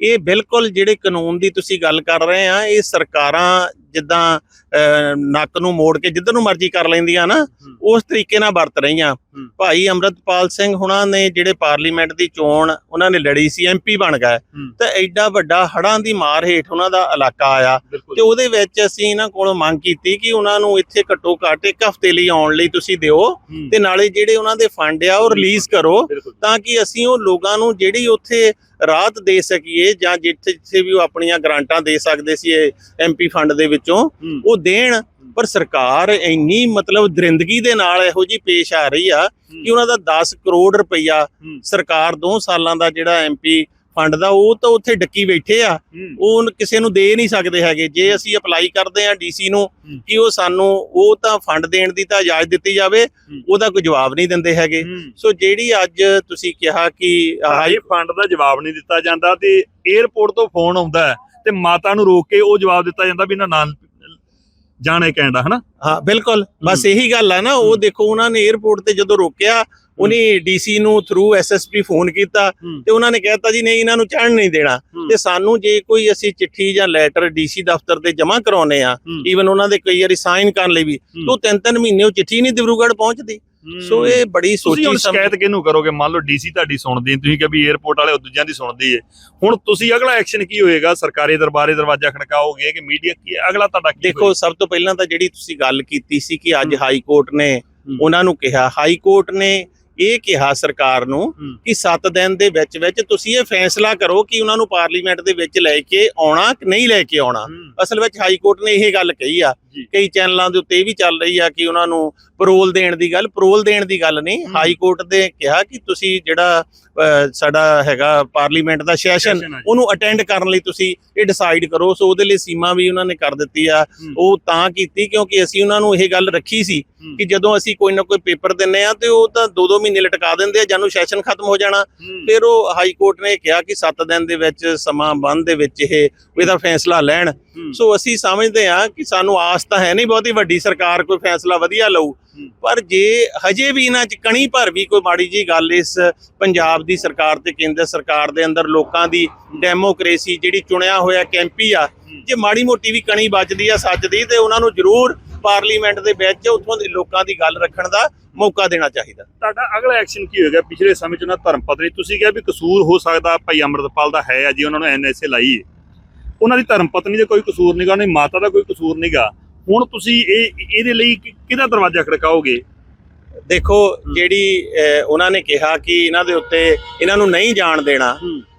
ਇਹ ਬਿਲਕੁਲ ਜਿਹੜੇ ਕਾਨੂੰਨ ਦੀ ਤੁਸੀਂ ਗੱਲ ਕਰ ਰਹੇ ਆ ਇਹ ਸਰਕਾਰਾਂ ਜਿੱਦਾਂ ਨੱਕ ਨੂੰ ਮੋੜ ਕੇ ਜਿੱਧਰ ਨੂੰ ਮਰਜ਼ੀ ਕਰ ਲੈਂਦੀਆਂ ਨਾ। ਉਸ ਤਰੀਕੇ ਨਾਲ ਵਰਤ ਰਹੀਆਂ। ਭਾਈ ਅਮਰਤਪਾਲ ਸਿੰਘ ਹੁਣਾਂ ਨੇ ਜਿਹੜੇ ਪਾਰਲੀਮੈਂਟ ਦੀ ਚੋਣ ਉਹਨਾਂ ਨੇ ਲੜੀ ਸੀ ਐਮਪੀ ਬਣ ਗਏ। ਤਾਂ ਐਡਾ ਵੱਡਾ ਹੜਾਂ ਦੀ ਮਾਰ ਹੇਠ ਉਹਨਾਂ ਦਾ ਇਲਾਕਾ ਆਇਆ। ਤੇ ਉਹਦੇ ਵਿੱਚ ਅਸੀਂ ਇਹਨਾਂ ਕੋਲੋਂ ਮੰਗ ਕੀਤੀ ਕਿ ਉਹਨਾਂ ਨੂੰ ਇੱਥੇ ਘੱਟੋ ਘੱਟ ਇੱਕ ਹਫ਼ਤੇ ਲਈ ਆਉਣ ਲਈ ਤੁਸੀਂ ਦਿਓ ਤੇ ਨਾਲੇ ਜਿਹੜੇ ਉਹਨਾਂ ਦੇ ਫੰਡ ਆ ਉਹ ਰਿਲੀਜ਼ ਕਰੋ ਤਾਂ ਕਿ ਅਸੀਂ ਉਹ ਲੋਕਾਂ ਨੂੰ ਜਿਹੜੀ ਉੱਥੇ ਰਾਹਤ ਦੇ ਸਕੀਏ ਜਾਂ ਜਿੱਥੇ ਜਿੱਥੇ ਵੀ ਉਹ ਆਪਣੀਆਂ ਗ੍ਰਾਂਟਾਂ ਦੇ ਸਕਦੇ ਸੀ ਐਮਪੀ ਫੰਡ ਦੇ ਵਿੱਚੋਂ ਉਹ ਦੇਣ। ਪਰ ਸਰਕਾਰ ਇੰਨੀ ਮਤਲਬ ਦਰਿੰਦਗੀ ਦੇ ਨਾਲ ਇਹੋ ਜੀ ਪੇਸ਼ ਆ ਰਹੀ ਆ ਕਿ ਉਹਨਾਂ ਦਾ 10 ਕਰੋੜ ਰੁਪਈਆ ਸਰਕਾਰ 2 ਸਾਲਾਂ ਦਾ ਜਿਹੜਾ ਐਮਪੀ ਫੰਡ ਦਾ ਉਹ ਤਾਂ ਉੱਥੇ ਡੱਕੀ ਬੈਠੇ ਆ। ਉਹ ਕਿਸੇ ਨੂੰ ਦੇ ਨਹੀਂ ਸਕਦੇ ਹੈਗੇ। ਜੇ ਅਸੀਂ ਅਪਲਾਈ ਕਰਦੇ ਆ ਡੀਸੀ ਨੂੰ ਕਿ ਉਹ ਸਾਨੂੰ ਉਹ ਤਾਂ ਫੰਡ ਦੇਣ ਦੀ ਤਾਂ ਇਜਾਜ਼ਤ ਦਿੱਤੀ ਜਾਵੇ ਉਹਦਾ ਕੋਈ ਜਵਾਬ ਨਹੀਂ ਦਿੰਦੇ ਹੈਗੇ। ਸੋ ਜਿਹੜੀ ਅੱਜ ਤੁਸੀਂ ਕਿਹਾ ਕਿ ਹਾਈ ਫੰਡ ਦਾ ਜਵਾਬ ਨਹੀਂ ਦਿੱਤਾ ਜਾਂਦਾ ਤੇ 에어ਪੋਰਟ ਤੋਂ ਫੋਨ ਆਉਂਦਾ ਤੇ ਮਾਤਾ ਨੂੰ ਰੋਕ ਕੇ ਉਹ ਜਵਾਬ ਦਿੱਤਾ ਜਾਂਦਾ ਵੀ ਇਹਨਾਂ ਨਾਲ ਜਾਣੇ ਕਹਿੰਦਾ ਹਨਾ? ਹਾਂ ਬਿਲਕੁਲ। ਬਸ ਇਹੀ ਗੱਲ ਆ ਨਾ ਉਹ ਦੇਖੋ ਉਹਨਾਂ ਨੇ 에어ਪੋਰਟ ਤੇ ਜਦੋਂ ਰੋਕਿਆ ਉਹਨੇ ਡੀਸੀ ਨੂੰ ਥਰੂ ਐਸਐਸਪੀ ਫੋਨ ਕੀਤਾ। ਤੇ ਉਹਨਾਂ ਨੇ ਕਹਿਤਾ ਜੀ ਨਹੀਂ ਇਹਨਾਂ ਨੂੰ ਚੜ੍ਹਨ ਨਹੀਂ ਦੇਣਾ। ਤੇ ਸਾਨੂੰ ਜੇ ਕੋਈ ਅਸੀਂ ਚਿੱਠੀ ਜਾਂ ਲੈਟਰ ਡੀਸੀ ਦਫ਼ਤਰ ਤੇ ਜਮ੍ਹਾਂ ਕਰਾਉਨੇ ਆ। ਈਵਨ ਉਹਨਾਂ ਦੇ ਕਈ ਵਾਰੀ ਸਾਈਨ ਕਰਨ ਲਈ ਵੀ। ਤੋਂ ਤਿੰਨ ਤਿੰਨ ਮਹੀਨੇ ਉਹ ਚਿੱਠੀ ਨਹੀਂ ਦਿਬਰੂਗੜ੍ਹ ਪਹੁੰਚਦੀ ਸੋ ਇਹ ਬੜੀ ਸੋਚੀ ਸਮਝ ਸ਼ਿਕਾਇਤ ਕਿਹਨੂੰ ਕਰੋਗੇ ਮੰਨ ਲਓ ਡੀਸੀ ਤੁਹਾਡੀ ਸੁਣਦੀ ਤੁਸੀਂ ਕਿਹਾ ਵੀ 에어ਪੋਰਟ ਵਾਲੇ ਦੂਜਿਆਂ ਦੀ ਸੁਣਦੀ ਹੈ ਹੁਣ ਤੁਸੀਂ ਅਗਲਾ ਐਕਸ਼ਨ ਕੀ ਹੋਏਗਾ ਸਰਕਾਰੀ ਦਰਬਾਰੇ ਦਰਵਾਜ਼ਾ ਖੜਕਾਓਗੇ ਕਿ ਮੀਡੀਆ ਕੀ ਅਗਲਾ ਤੁਹਾਡਾ ਕੀ ਦੇਖੋ ਸਭ ਤੋਂ ਪਹਿਲਾਂ ਤਾਂ ਜਿਹੜੀ ਤੁਸੀਂ ਗੱਲ ਕੀਤੀ ਸੀ ਕਿ ਅੱਜ। ਹਾਈ ਕੋਰਟ ਨੇ। ਉਹਨਾਂ ਨੂੰ ਕਿਹਾ ਹਾਈ ਕੋਰਟ ਨੇ ਇਹ ਕਿਹਾ ਸਰਕਾਰ ਨੂੰ। ਕਿ 7 ਦਿਨ ਦੇ ਵਿੱਚ ਵਿੱਚ ਤੁਸੀਂ ਇਹ ਫੈਸਲਾ ਕਰੋ ਕਿ ਉਹਨਾਂ ਨੂੰ ਪਾਰਲੀਮੈਂਟ ਦੇ ਵਿੱਚ ਲੈ ਕੇ ਆਉਣਾ ਕਿ ਨਹੀਂ ਲੈ ਕੇ ਆਉਣਾ ਅਸਲ ਵਿੱਚ ਹਾਈ ਕੋਰਟ ਨੇ ਇਹ ਗੱਲ ਕਹੀ ਆ। ਕਈ ਚੈਨਲਾਂ ਦੇ ਉੱਤੇ ਇਹ ਵੀ ਚੱਲ ਰਹੀ ਆ ਕਿ ਉਹਨਾਂ ਨੂੰ ਪਰੋਲ ਦੇਣ ਦੀ ਗੱਲ ਪਰੋਲ ਦੇਣ ਦੀ ਗੱਲ ਨਹੀਂ। ਹਾਈ ਕੋਰਟ ਦੇ ਕਿਹਾ ਕਿ ਤੁਸੀਂ ਜਿਹੜਾ ਸਾਡਾ ਹੈਗਾ ਪਾਰਲੀਮੈਂਟ ਦਾ ਸੈਸ਼ਨ ਆ। ਉਹਨੂੰ ਅਟੈਂਡ ਕਰਨ ਲਈ ਤੁਸੀਂ ਇਹ ਡਿਸਾਈਡ ਕਰੋ ਸੋ ਉਹਦੇ ਲਈ ਸੀਮਾ ਵੀ ਉਹਨਾਂ ਨੇ ਕਰ ਦਿੱਤੀ ਆ। ਉਹ ਤਾਂ ਕੀਤੀ ਕਿਉਂਕਿ ਅਸੀਂ ਉਹਨਾਂ ਨੂੰ ਇਹ ਗੱਲ ਰੱਖੀ ਸੀ। ਕਿ ਜਦੋਂ ਅਸੀਂ ਕੋਈ ਨਾ ਕੋਈ ਪੇਪਰ ਦਿੰਨੇ ਆ ਤੇ ਉਹ ਤਾਂ 2-2 ਮਹੀਨੇ ਲਟਕਾ ਦਿੰਦੇ ਆ ਜਾਨੂੰ ਸੈਸ਼ਨ ਖਤਮ ਹੋ ਜਾਣਾ। ਫਿਰ ਉਹ ਹਾਈ ਕੋਰਟ ਨੇ ਕਿਹਾ ਕਿ 7 ਦਿਨ ਦੇ ਵਿੱਚ ਸਮਾਂ ਬੰਦ ਦੇ ਵਿੱਚ ਇਹ ਇਹਦਾ ਫੈਸਲਾ ਲੈਣ। ਸੋ ਅਸੀਂ ਸਮਝਦੇ ਹਾਂ ਕਿ ਸਾਨੂੰ ਆਸ ਤਾਂ ਹੈ ਨਹੀਂ ਬਹੁਤੀ ਵੱਡੀ ਸਰਕਾਰ ਕੋਈ ਫੈਸਲਾ ਵਧੀਆ ਲਊ। ਪਰ ਜੇ ਹਜੇ ਵੀ ਇਹਨਾਂ 'ਚ ਕਣੀ ਭਰ ਵੀ ਕੋਈ ਮਾੜੀ ਜੀ ਗੱਲ ਇਸ ਪੰਜਾਬ ਦੀ ਸਰਕਾਰ ਤੇ ਕੇਂਦਰ ਸਰਕਾਰ ਦੇ ਅੰਦਰ ਲੋਕਾਂ ਦੀ ਡੈਮੋਕ੍ਰੇਸੀ ਜਿਹੜੀ ਚੁਣਿਆ ਹੋਇਆ ਕੈਂਪੀ ਆ ਜੇ ਮਾੜੀ ਮੋਟੀ ਵੀ ਕਣੀ ਵੱਜਦੀ ਆ ਸੱਚ ਦੀ ਤੇ ਉਹਨਾਂ ਨੂੰ ਜ਼ਰੂਰ ਪਾਰਲੀਮੈਂਟ ਦੇ ਵਿੱਚ ਉੱਥੋਂ ਦੇ ਲੋਕਾਂ ਦੀ ਗੱਲ ਰੱਖਣ ਦਾ ਮੌਕਾ ਦੇਣਾ ਚਾਹੀਦਾ। ਤੁਹਾਡਾ ਅਗਲਾ ਐਕਸ਼ਨ ਕੀ ਹੋਏਗਾ? ਪਿਛਲੇ ਸਮੇਂ 'ਚ ਉਹਨਾਂ ਧਰਮ ਪਤਨੀ ਤੁਸੀਂ ਕਿਹਾ ਵੀ ਕਸੂਰ ਹੋ ਸਕਦਾ ਭਾਈ ਅੰਮ੍ਰਿਤਪਾਲ ਦਾ ਹੈ ਜੀ ਉਹਨਾਂ ਨੂੰ ਐਨਐਸਏ ਲਾਈ। ਉਹਨਾਂ ਦੀ ਧਰਮ ਪਤਨੀ ਦਾ ਕੋਈ ਕਸੂਰ ਨਹੀਂਗਾ ਉਹਨਾਂ ਦੀ ਮਾਤਾ ਦਾ ਕੋਈ ਕਸੂਰ ਨਹੀਂਗਾ ਹੁਣ ਤੁਸੀਂ ਇਹ ਇਹਦੇ ਲਈ ਕਿਹਦਾ ਦਰਵਾਜ਼ਾ ਖੜਕਾਓਗੇ ਦੇਖੋ ਜਿਹੜੀ ਉਹਨਾਂ ਨੇ ਕਿਹਾ ਕਿ ਇਹਨਾਂ ਦੇ ਉੱਤੇ ਇਹਨਾਂ ਨੂੰ ਨਹੀਂ ਜਾਣ ਦੇਣਾ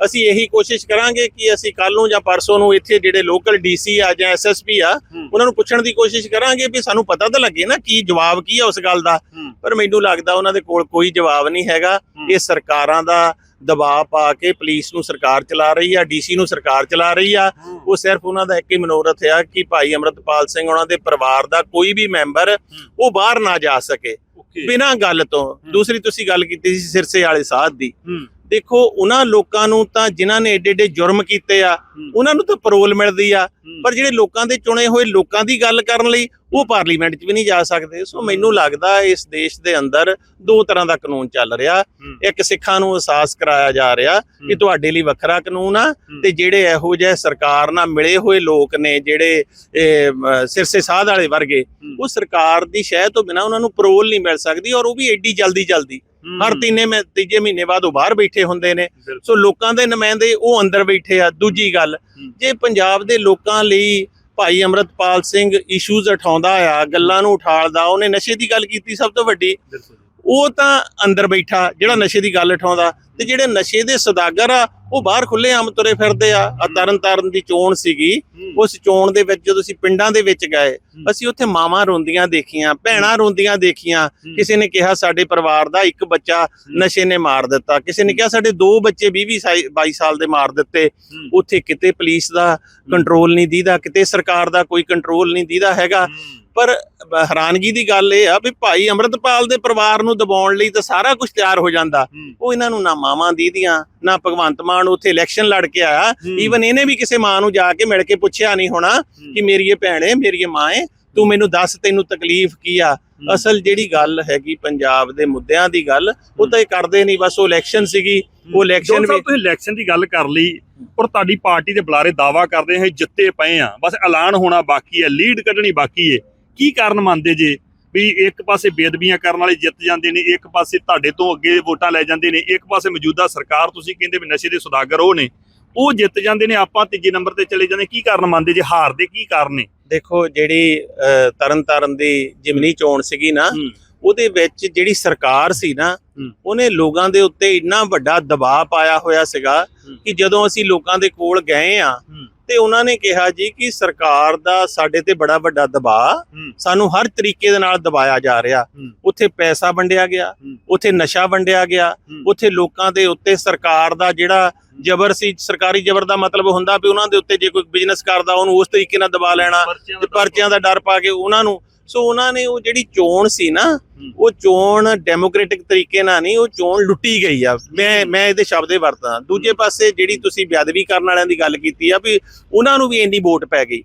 ਅਸੀਂ ਇਹੀ ਕੋਸ਼ਿਸ਼ ਕਰਾਂਗੇ ਕਿ ਅਸੀਂ ਕੱਲ ਨੂੰ ਜਾਂ ਪਰਸੋਂ ਨੂੰ ਇੱਥੇ ਜਿਹੜੇ ਲੋਕਲ ਡੀਸੀ ਆ ਜਾਂ ਐਸਐਸਪੀ ਆ। ਉਹਨਾਂ ਨੂੰ ਪੁੱਛਣ ਦੀ ਕੋਸ਼ਿਸ਼ ਕਰਾਂਗੇ ਵੀ ਸਾਨੂੰ ਪਤਾ ਤਾਂ ਲੱਗੇ ਨਾ ਕੀ ਜਵਾਬ ਕੀ ਆ ਉਸ ਗੱਲ ਦਾ। ਪਰ ਮੈਨੂੰ ਲੱਗਦਾ ਉਹਨਾਂ ਦੇ ਕੋਲ ਕੋਈ ਜਵਾਬ ਨਹੀਂ ਹੈਗਾ। ਇਹ ਸਰਕਾਰਾਂ ਦਾ ਦਬਾਅ ਪਾ ਕੇ ਪੁਲਿਸ ਨੂੰ ਸਰਕਾਰ ਚਲਾ ਰਹੀ ਆ ਡੀਸੀ ਨੂੰ ਸਰਕਾਰ ਚਲਾ ਰਹੀ ਆ। ਉਹ ਸਿਰਫ ਉਹਨਾਂ ਦਾ ਇੱਕ ਹੀ ਮਨੋਰਥ ਆ ਕਿ ਭਾਈ ਅਮਰਤਪਾਲ ਸਿੰਘ ਉਹਨਾਂ ਦੇ ਪਰਿਵਾਰ ਦਾ ਕੋਈ ਵੀ ਮੈਂਬਰ ਉਹ ਬਾਹਰ ਨਾ ਜਾ ਸਕੇ। ਬਿਨਾਂ ਗੱਲ ਤੋਂ। ਦੂਸਰੀ ਤੁਸੀਂ ਗੱਲ ਕੀਤੀ ਸੀ ਸਿਰਸੇ ਵਾਲੇ ਸਾਧ ਦੀ। ਦੇਖੋ ਉਹਨਾਂ ਲੋਕਾਂ ਨੂੰ ਤਾਂ ਜਿਨ੍ਹਾਂ ਨੇ ਏਡੇ ਏਡੇ ਜੁਰਮ ਕੀਤੇ ਆ। ਉਹਨਾਂ ਨੂੰ ਤਾਂ ਪਰੋਲ ਮਿਲਦੀ ਆ। ਪਰ ਜਿਹੜੇ ਲੋਕਾਂ ਦੇ ਚੁਣੇ ਹੋਏ ਲੋਕਾਂ ਦੀ ਗੱਲ ਕਰਨ ਲਈ ਉਹ ਪਾਰਲੀਮੈਂਟ 'ਚ ਵੀ ਨਹੀਂ ਜਾ ਸਕਦੇ ਸੋ ਮੈਨੂੰ ਲੱਗਦਾ ਇਸ ਦੇਸ਼ ਦੇ ਅੰਦਰ ਦੋ ਤਰ੍ਹਾਂ ਦਾ ਕਾਨੂੰਨ ਚੱਲ ਰਿਹਾ। ਇੱਕ ਸਿੱਖਾਂ ਨੂੰ ਅਹਿਸਾਸ ਕਰਾਇਆ ਜਾ ਰਿਹਾ ਕਿ। ਤੁਹਾਡੇ ਲਈ ਵੱਖਰਾ ਕਾਨੂੰਨ ਆ ਤੇ ਜਿਹੜੇ ਇਹੋ ਜਿਹੇ ਸਰਕਾਰ ਨਾਲ ਮਿਲੇ ਹੋਏ ਲੋਕ ਨੇ ਜਿਹੜੇ ਸਿਰਸੇ ਸਾਧ ਵਾਲੇ ਵਰਗੇ। ਉਹ ਸਰਕਾਰ ਦੀ ਸ਼ਹਿ ਤੋਂ ਬਿਨਾ ਉਹਨਾਂ ਨੂੰ ਪਰੋਲ ਨਹੀਂ ਮਿਲ ਸਕਦੀ ਔਰ ਉਹ ਵੀ ਏਡੀ ਜਲਦੀ ਜਲਦੀ ਹਰ ਤੀਨੇ ਮੈਂ ਤੀਜੇ ਮਹੀਨੇ ਬਾਅਦ ਉਹ ਬਾਹਰ ਬੈਠੇ ਹੁੰਦੇ ਨੇ। ਸੋ ਲੋਕਾਂ ਦੇ ਨੁਮਾਇੰਦੇ ਉਹ ਅੰਦਰ ਬੈਠੇ ਆ ਦੂਜੀ ਗੱਲ। ਜੇ ਪੰਜਾਬ ਦੇ ਲੋਕਾਂ ਲਈ ਭਾਈ ਅਮਰਤਪਾਲ ਸਿੰਘ ਇਸ਼ੂਜ਼ ਉਠਾਉਂਦਾ ਆ ਗੱਲਾਂ ਨੂੰ ਉਠਾਲਦਾ ਉਹਨੇ ਨਸ਼ੇ ਦੀ ਗੱਲ ਕੀਤੀ ਸਭ ਤੋਂ ਵੱਡੀ ਉਹ ਤਾਂ ਅੰਦਰ ਬੈਠਾ ਜਿਹੜਾ ਨਸ਼ੇ ਦੀ ਗੱਲ ਉਠਾਉਂਦਾ ਤੇ ਜਿਹੜੇ ਨਸ਼ੇ ਦੇ ਸੌਦਾਗਰ ਆ ਉਹ ਬਾਹਰ ਖੁੱਲੇ ਆਮ ਤੁਰੇ ਫਿਰਦੇ ਆ। ਆ ਤਰਨ ਤਾਰਨ ਦੀ ਚੋਣ ਸੀਗੀ। ਉਸ ਚੋਣ ਦੇ ਵਿੱਚ ਜਦੋਂ ਅਸੀਂ ਪਿੰਡਾਂ ਦੇ ਵਿੱਚ ਗਏ ਅਸੀਂ ਉੱਥੇ ਮਾਵਾਂ ਰੋਂਦੀਆਂ ਦੇਖੀਆਂ ਭੈਣਾਂ ਰੋਂਦੀਆਂ ਦੇਖੀਆਂ। ਕਿਸੇ ਨੇ ਕਿਹਾ ਸਾਡੇ ਪਰਿਵਾਰ ਦਾ ਇੱਕ ਬੱਚਾ ਨਸ਼ੇ ਨੇ ਮਾਰ ਦਿੱਤਾ। ਕਿਸੇ ਨੇ ਕਿਹਾ ਸਾਡੇ ਦੋ ਬੱਚੇ 20 20 ਸਾਈ- 22 ਸਾਲ ਦੇ ਮਾਰ ਦਿੱਤੇ। ਉੱਥੇ ਕਿਤੇ ਪੁਲਿਸ ਦਾ ਕੰਟਰੋਲ ਨਹੀਂ ਦੀਦਾ ਕਿਤੇ ਸਰਕਾਰ ਦਾ ਕੋਈ ਕੰਟਰੋਲ ਨਹੀਂ ਦੀਦਾ ਹੈਗਾ। ਪਰ ਹੈਰਾਨਗੀ ਦੀ ਗੱਲ ਇਹ ਆ ਵੀ ਭਾਈ ਅਮਰਤਪਾਲ ਦੇ ਪਰਿਵਾਰ ਨੂੰ ਦਬਾਉਣ ਲਈ ਤਾਂ ਸਾਰਾ ਕੁਝ ਤਿਆਰ ਹੋ ਜਾਂਦਾ। ਉਹ ਇਹਨਾਂ ਨੂੰ ਨਾ ਮਾਵਾਂ ਦੀਦੀਆਂ ਨਾ ਭਗਵੰਤ ਮਾਨ ਉੱਥੇ ਇਲੈਕਸ਼ਨ ਲੜ ਕੇ ਆਇਆ। ਈਵਨ ਇਹਨੇ ਵੀ ਕਿਸੇ ਮਾਂ ਨੂੰ ਜਾ ਕੇ ਮਿਲ ਕੇ ਪੁੱਛਿਆ ਨਹੀਂ ਹੋਣਾ ਕਿ ਮੇਰੀ ਇਹ ਭੈਣ ਮੇਰੀ ਇਹ ਮਾਂ ਏ ਤੂੰ ਮੈਨੂੰ ਦੱਸ ਤੈਨੂੰ ਤਕਲੀਫ ਕੀ ਆ? ਅਸਲ ਜਿਹੜੀ ਗੱਲ ਹੈਗੀ ਪੰਜਾਬ ਦੇ ਮੁੱਦਿਆਂ ਦੀ ਗੱਲ ਉਹ ਤਾਂ ਇਹ ਕਰਦੇ ਨਹੀਂ ਬਸ ਉਹ ਇਲੈਕਸ਼ਨ ਸੀਗੀ। ਉਹ ਇਲੈਕਸ਼ਨ ਵੀ ਤੁਸੀਂ ਇਲੈਕਸ਼ਨ ਦੀ ਗੱਲ ਕਰ ਲਈ ਪਰ ਤੁਹਾਡੀ ਪਾਰਟੀ ਦੇ ਬੁਲਾਰੇ ਦਾਵਾ ਕਰਦੇ ਹੈ ਜਿੱਤੇ ਪਏ ਆ। ਬਸ ਐਲਾਨ ਹੋਣਾ ਬਾਕੀ ਹੈ ਲੀਡ ਕੱਢਣੀ ਬਾਕੀ ਹੈ। ਕੀ ਕਾਰਨ ਮੰਨਦੇ ਜੇ? ਵੀ ਇੱਕ ਪਾਸੇ ਬੇਦਬੀਆਂ ਕਰਨ ਵਾਲੇ ਜਿੱਤ ਜਾਂਦੇ ਨੇ ਇੱਕ ਪਾਸੇ ਤੁਹਾਡੇ ਤੋਂ ਅੱਗੇ ਵੋਟਾਂ ਲੈ ਜਾਂਦੇ ਨੇ ਇੱਕ ਪਾਸੇ ਮੌਜੂਦਾ ਸਰਕਾਰ ਤੁਸੀਂ ਕਹਿੰਦੇ ਵੀ ਨਸ਼ੇ ਦੇ ਸੁਦਾਗਰ ਉਹ ਨੇ ਉਹ ਜਿੱਤ ਜਾਂਦੇ ਨੇ ਆਪਾਂ ਤੀਜੇ ਨੰਬਰ ਤੇ ਚਲੇ ਜਾਂਦੇ ਕੀ ਕਾਰਨ ਮੰਨਦੇ ਜੇ? ਹਾਰ ਦੇ ਕੀ ਕਾਰਨ ਨੇ? ਦੇਖੋ ਜਿਹੜੀ ਅਹ, ਤਰਨ ਤਾਰਨ ਦੀ ਜਿਮਨੀ ਚੋਣ ਸੀਗੀ ਨਾ। ਉਹਦੇ ਵਿੱਚ ਜਿਹੜੀ ਸਰਕਾਰ ਸੀ ਨਾ। ਉਹਨੇ ਲੋਕਾਂ ਦੇ ਉੱਤੇ ਇੰਨਾ ਵੱਡਾ ਦਬਾਅ ਪਾਇਆ ਹੋਇਆ ਸੀਗਾ। ਕਿ ਜਦੋਂ ਅਸੀਂ ਲੋਕਾਂ ਦੇ ਕੋਲ ਗਏ ਆ। ਤੇ ਉਹਨਾਂ ਨੇ ਕਿਹਾ ਜੀ ਕਿ ਸਰਕਾਰ ਦਾ ਸਾਡੇ ਤੇ ਬੜਾ ਵੱਡਾ ਦਬਾਅ। ਸਾਨੂੰ ਹਰ ਤਰੀਕੇ ਦੇ ਨਾਲ ਦਬਾਇਆ ਜਾ ਰਿਹਾ। ਉੱਥੇ ਪੈਸਾ ਵੰਡਿਆ ਗਿਆ। ਉੱਥੇ ਨਸ਼ਾ ਵੰਡਿਆ ਗਿਆ। ਉੱਥੇ ਲੋਕਾਂ ਦੇ ਉੱਤੇ ਸਰਕਾਰ ਦਾ ਜਿਹੜਾ ਜ਼ਬਰ ਸੀ ਸਰਕਾਰੀ ਜ਼ਬਰ ਦਾ ਮਤਲਬ ਹੁੰਦਾ ਵੀ ਉਹਨਾਂ ਦੇ ਉੱਤੇ ਜੇ ਕੋਈ ਬਿਜ਼ਨਸ ਕਰਦਾ ਉਹਨੂੰ ਉਸ ਤਰੀਕੇ ਨਾਲ ਦਬਾ ਲੈਣਾ ਤੇ ਪਰਚਿਆਂ ਦਾ ਡਰ ਪਾ ਕੇ ਉਹਨਾਂ ਨੂੰ ਸੋ ਉਹਨਾਂ ਨੇ ਉਹ ਜਿਹੜੀ ਚੋਣ ਸੀ ਨਾ ਉਹ ਚੋਣ ਡੈਮੋਕ੍ਰੈਟਿਕ ਤਰੀਕੇ ਨਾਲ ਨਹੀਂ ਉਹ ਚੋਣ ਲੁੱਟੀ ਗਈ ਆ। ਮੈਂ ਮੈਂ ਇਹਦੇ ਸ਼ਬਦੇ ਵਰਤਾਂ ਦੂਜੇ ਪਾਸੇ ਜਿਹੜੀ ਤੁਸੀਂ ਬੇਅਦਬੀ ਕਰਨ ਵਾਲਿਆਂ ਦੀ ਗੱਲ ਕੀਤੀ ਆ ਵੀ ਉਹਨਾਂ ਨੂੰ ਵੀ ਇੰਨੀ ਵੋਟ ਪੈ ਗਈ।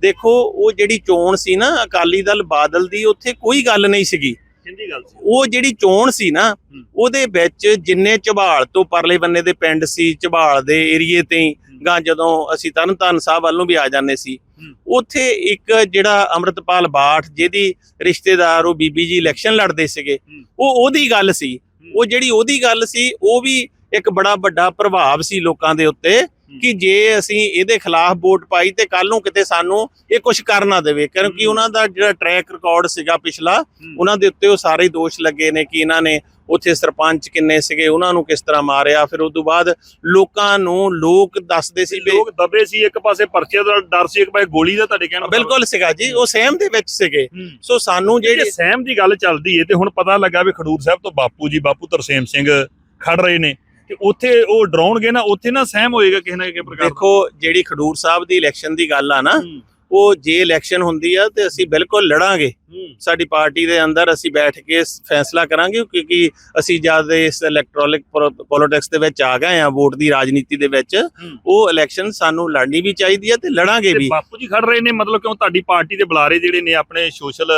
ਦੇਖੋ ਉਹ ਜਿਹੜੀ ਚੋਣ ਸੀ ਨਾ ਅਕਾਲੀ ਦਲ ਬਾਦਲ ਦੀ ਉੱਥੇ ਕੋਈ ਗੱਲ ਨਹੀਂ ਸੀਗੀ। ਕਿੰਦੀ ਗੱਲ ਸੀ। ਉਹ ਜਿਹੜੀ ਚੋਣ ਸੀ ਨਾ ਉਹਦੇ ਵਿੱਚ ਜਿੰਨੇ ਝਬਾਲ ਤੋਂ ਪਰਲੇ ਬੰਨੇ ਦੇ ਪਿੰਡ ਸੀ ਝਬਾਲ ਦੇ ਏਰੀਏ ਤੇ ਗਾਂ ਜਦੋਂ ਅਸੀਂ ਤਰਨਤਾਰਨ ਸਾਹਿਬ ਵੱਲ ਵੀ ਆ ਜਾਂਦੇ ਸੀ। ਉੱਥੇ ਇੱਕ ਜਿਹੜਾ ਅਮਰਤਪਾਲ ਬਾਠ ਜਿਹਦੀ ਰਿਸ਼ਤੇਦਾਰ ਉਹ ਬੀਬੀ ਜੀ ਇਲੈਕਸ਼ਨ ਲੜਦੇ ਸੀਗੇ। ਉਹ ਉਹਦੀ ਗੱਲ ਸੀ। ਉਹ ਜਿਹੜੀ ਉਹਦੀ ਗੱਲ ਸੀ ਉਹ ਵੀ ਇੱਕ ਬੜਾ ਵੱਡਾ ਪ੍ਰਭਾਵ ਸੀ ਲੋਕਾਂ ਦੇ ਉੱਤੇ ਕਿ ਜੇ ਅਸੀਂ ਇਹਦੇ ਖਿਲਾਫ ਵੋਟ ਪਾਈ ਤੇ ਕੱਲ ਨੂੰ ਕਿਤੇ ਸਾਨੂੰ ਇਹ ਕੁਝ ਕਰ ਨਾ ਦੇਵੇ ਕਿਉਂਕਿ। ਉਹਨਾਂ ਦਾ ਜਿਹੜਾ ਟਰੈਕ ਰਿਕਾਰਡ ਸੀਗਾ ਪਿਛਲਾ ਉਹਨਾਂ ਦੇ ਉੱਤੇ ਉਹ ਸਾਰੇ ਦੋਸ਼ ਲੱਗੇ ਨੇ ਕਿ ਇਹਨਾਂ ਨੇ ਉੱਥੇ ਸਰਪੰਚ ਕਿੰਨੇ ਸੀਗੇ ਉਹਨਾਂ ਨੂੰ ਕਿਸ ਤਰ੍ਹਾਂ ਮਾਰਿਆ ਫਿਰ ਉਸ ਤੋਂ ਬਾਅਦ ਲੋਕਾਂ ਨੂੰ ਲੋਕ ਦੱਸਦੇ ਸੀ ਲੋਕ ਦਬੇ ਸੀ ਇੱਕ ਪਾਸੇ ਪਰਚੇ ਦਾ ਡਰ ਸੀ ਇੱਕ ਪਾਸੇ ਗੋਲੀ ਦਾ ਤੁਹਾਡੇ ਕਹਿਣ ਬਿਲਕੁਲ ਸੀਗਾ ਜੀ ਉਹ ਸਹਿਮ ਦੇ ਵਿੱਚ ਸੀਗੇ। ਸੋ ਸਾਨੂੰ ਜਿਹੜੀ ਸਹਿਮ ਦੀ ਗੱਲ ਚੱਲਦੀ ਏ ਤੇ ਹੁਣ ਪਤਾ ਲੱਗਾ ਵੀ ਖਡੂਰ ਸਾਹਿਬ ਤੋਂ ਬਾਪੂ ਜੀ ਬਾਪੂ ਤਰਸੇਮ ਸਿੰਘ ਖੜ ਰਹੇ ਨੇ ਤੇ ਉੱਥੇ ਉਹ ਡਰਾਉਣਗੇ ਨਾ ਉੱਥੇ ਨਾ ਸਹਿਮ ਹੋਏਗਾ ਕਿਸੇ ਨਾ ਕਿਸੇ ਪ੍ਰਕਾਰ ਦਾ। ਦੇਖੋ ਜਿਹੜੀ ਖਡੂਰ ਸਾਹਿਬ ਦੀ ਇਲੈਕਸ਼ਨ ਦੀ ਗੱਲ ਆ ਨਾ ਹੂੰ, ਉਹ ਜੇ ਇਲੈਕਸ਼ਨ ਹੁੰਦੀ ਆ ਤੇ ਅਸੀਂ ਬਿਲਕੁਲ ਲੜਾਂਗੇ। ਹੂੰ, ਸਾਡੀ ਪਾਰਟੀ ਦੇ ਅੰਦਰ ਅਸੀਂ ਬੈਠ ਕੇ ਸ- ਫੈਸਲਾ ਕਰਾਂਗੇ ਕਿਉਂਕਿ ਅਸੀਂ ਜਦ ਇਸ ਇਲੈਕਟ੍ਰੋਨਿਕ ਪੋਲਿਟਿਕਸ ਦੇ ਵਿੱਚ ਆ ਗਏ ਆ ਵੋਟ ਦੀ ਰਾਜਨੀਤੀ ਦੇ ਵਿੱਚ ਹੂੰ। ਉਹ ਇਲੈਕਸ਼ਨ ਸਾਨੂੰ ਲੜਨੀ ਵੀ ਚਾਹੀਦੀ ਹੈ ਤੇ ਲੜਾਂਗੇ ਤੇ ਵੀ। ਬਾਪੂ ਜੀ ਖੜ ਰਹੇ ਨੇ ਮਤਲਬ ਕਿਉਂ ਤੁਹਾਡੀ ਪਾਰਟੀ ਦੇ ਬੁਲਾਰੇ ਜਿਹੜੇ ਨੇ ਆਪਣੇ ਸੋਸ਼ਲ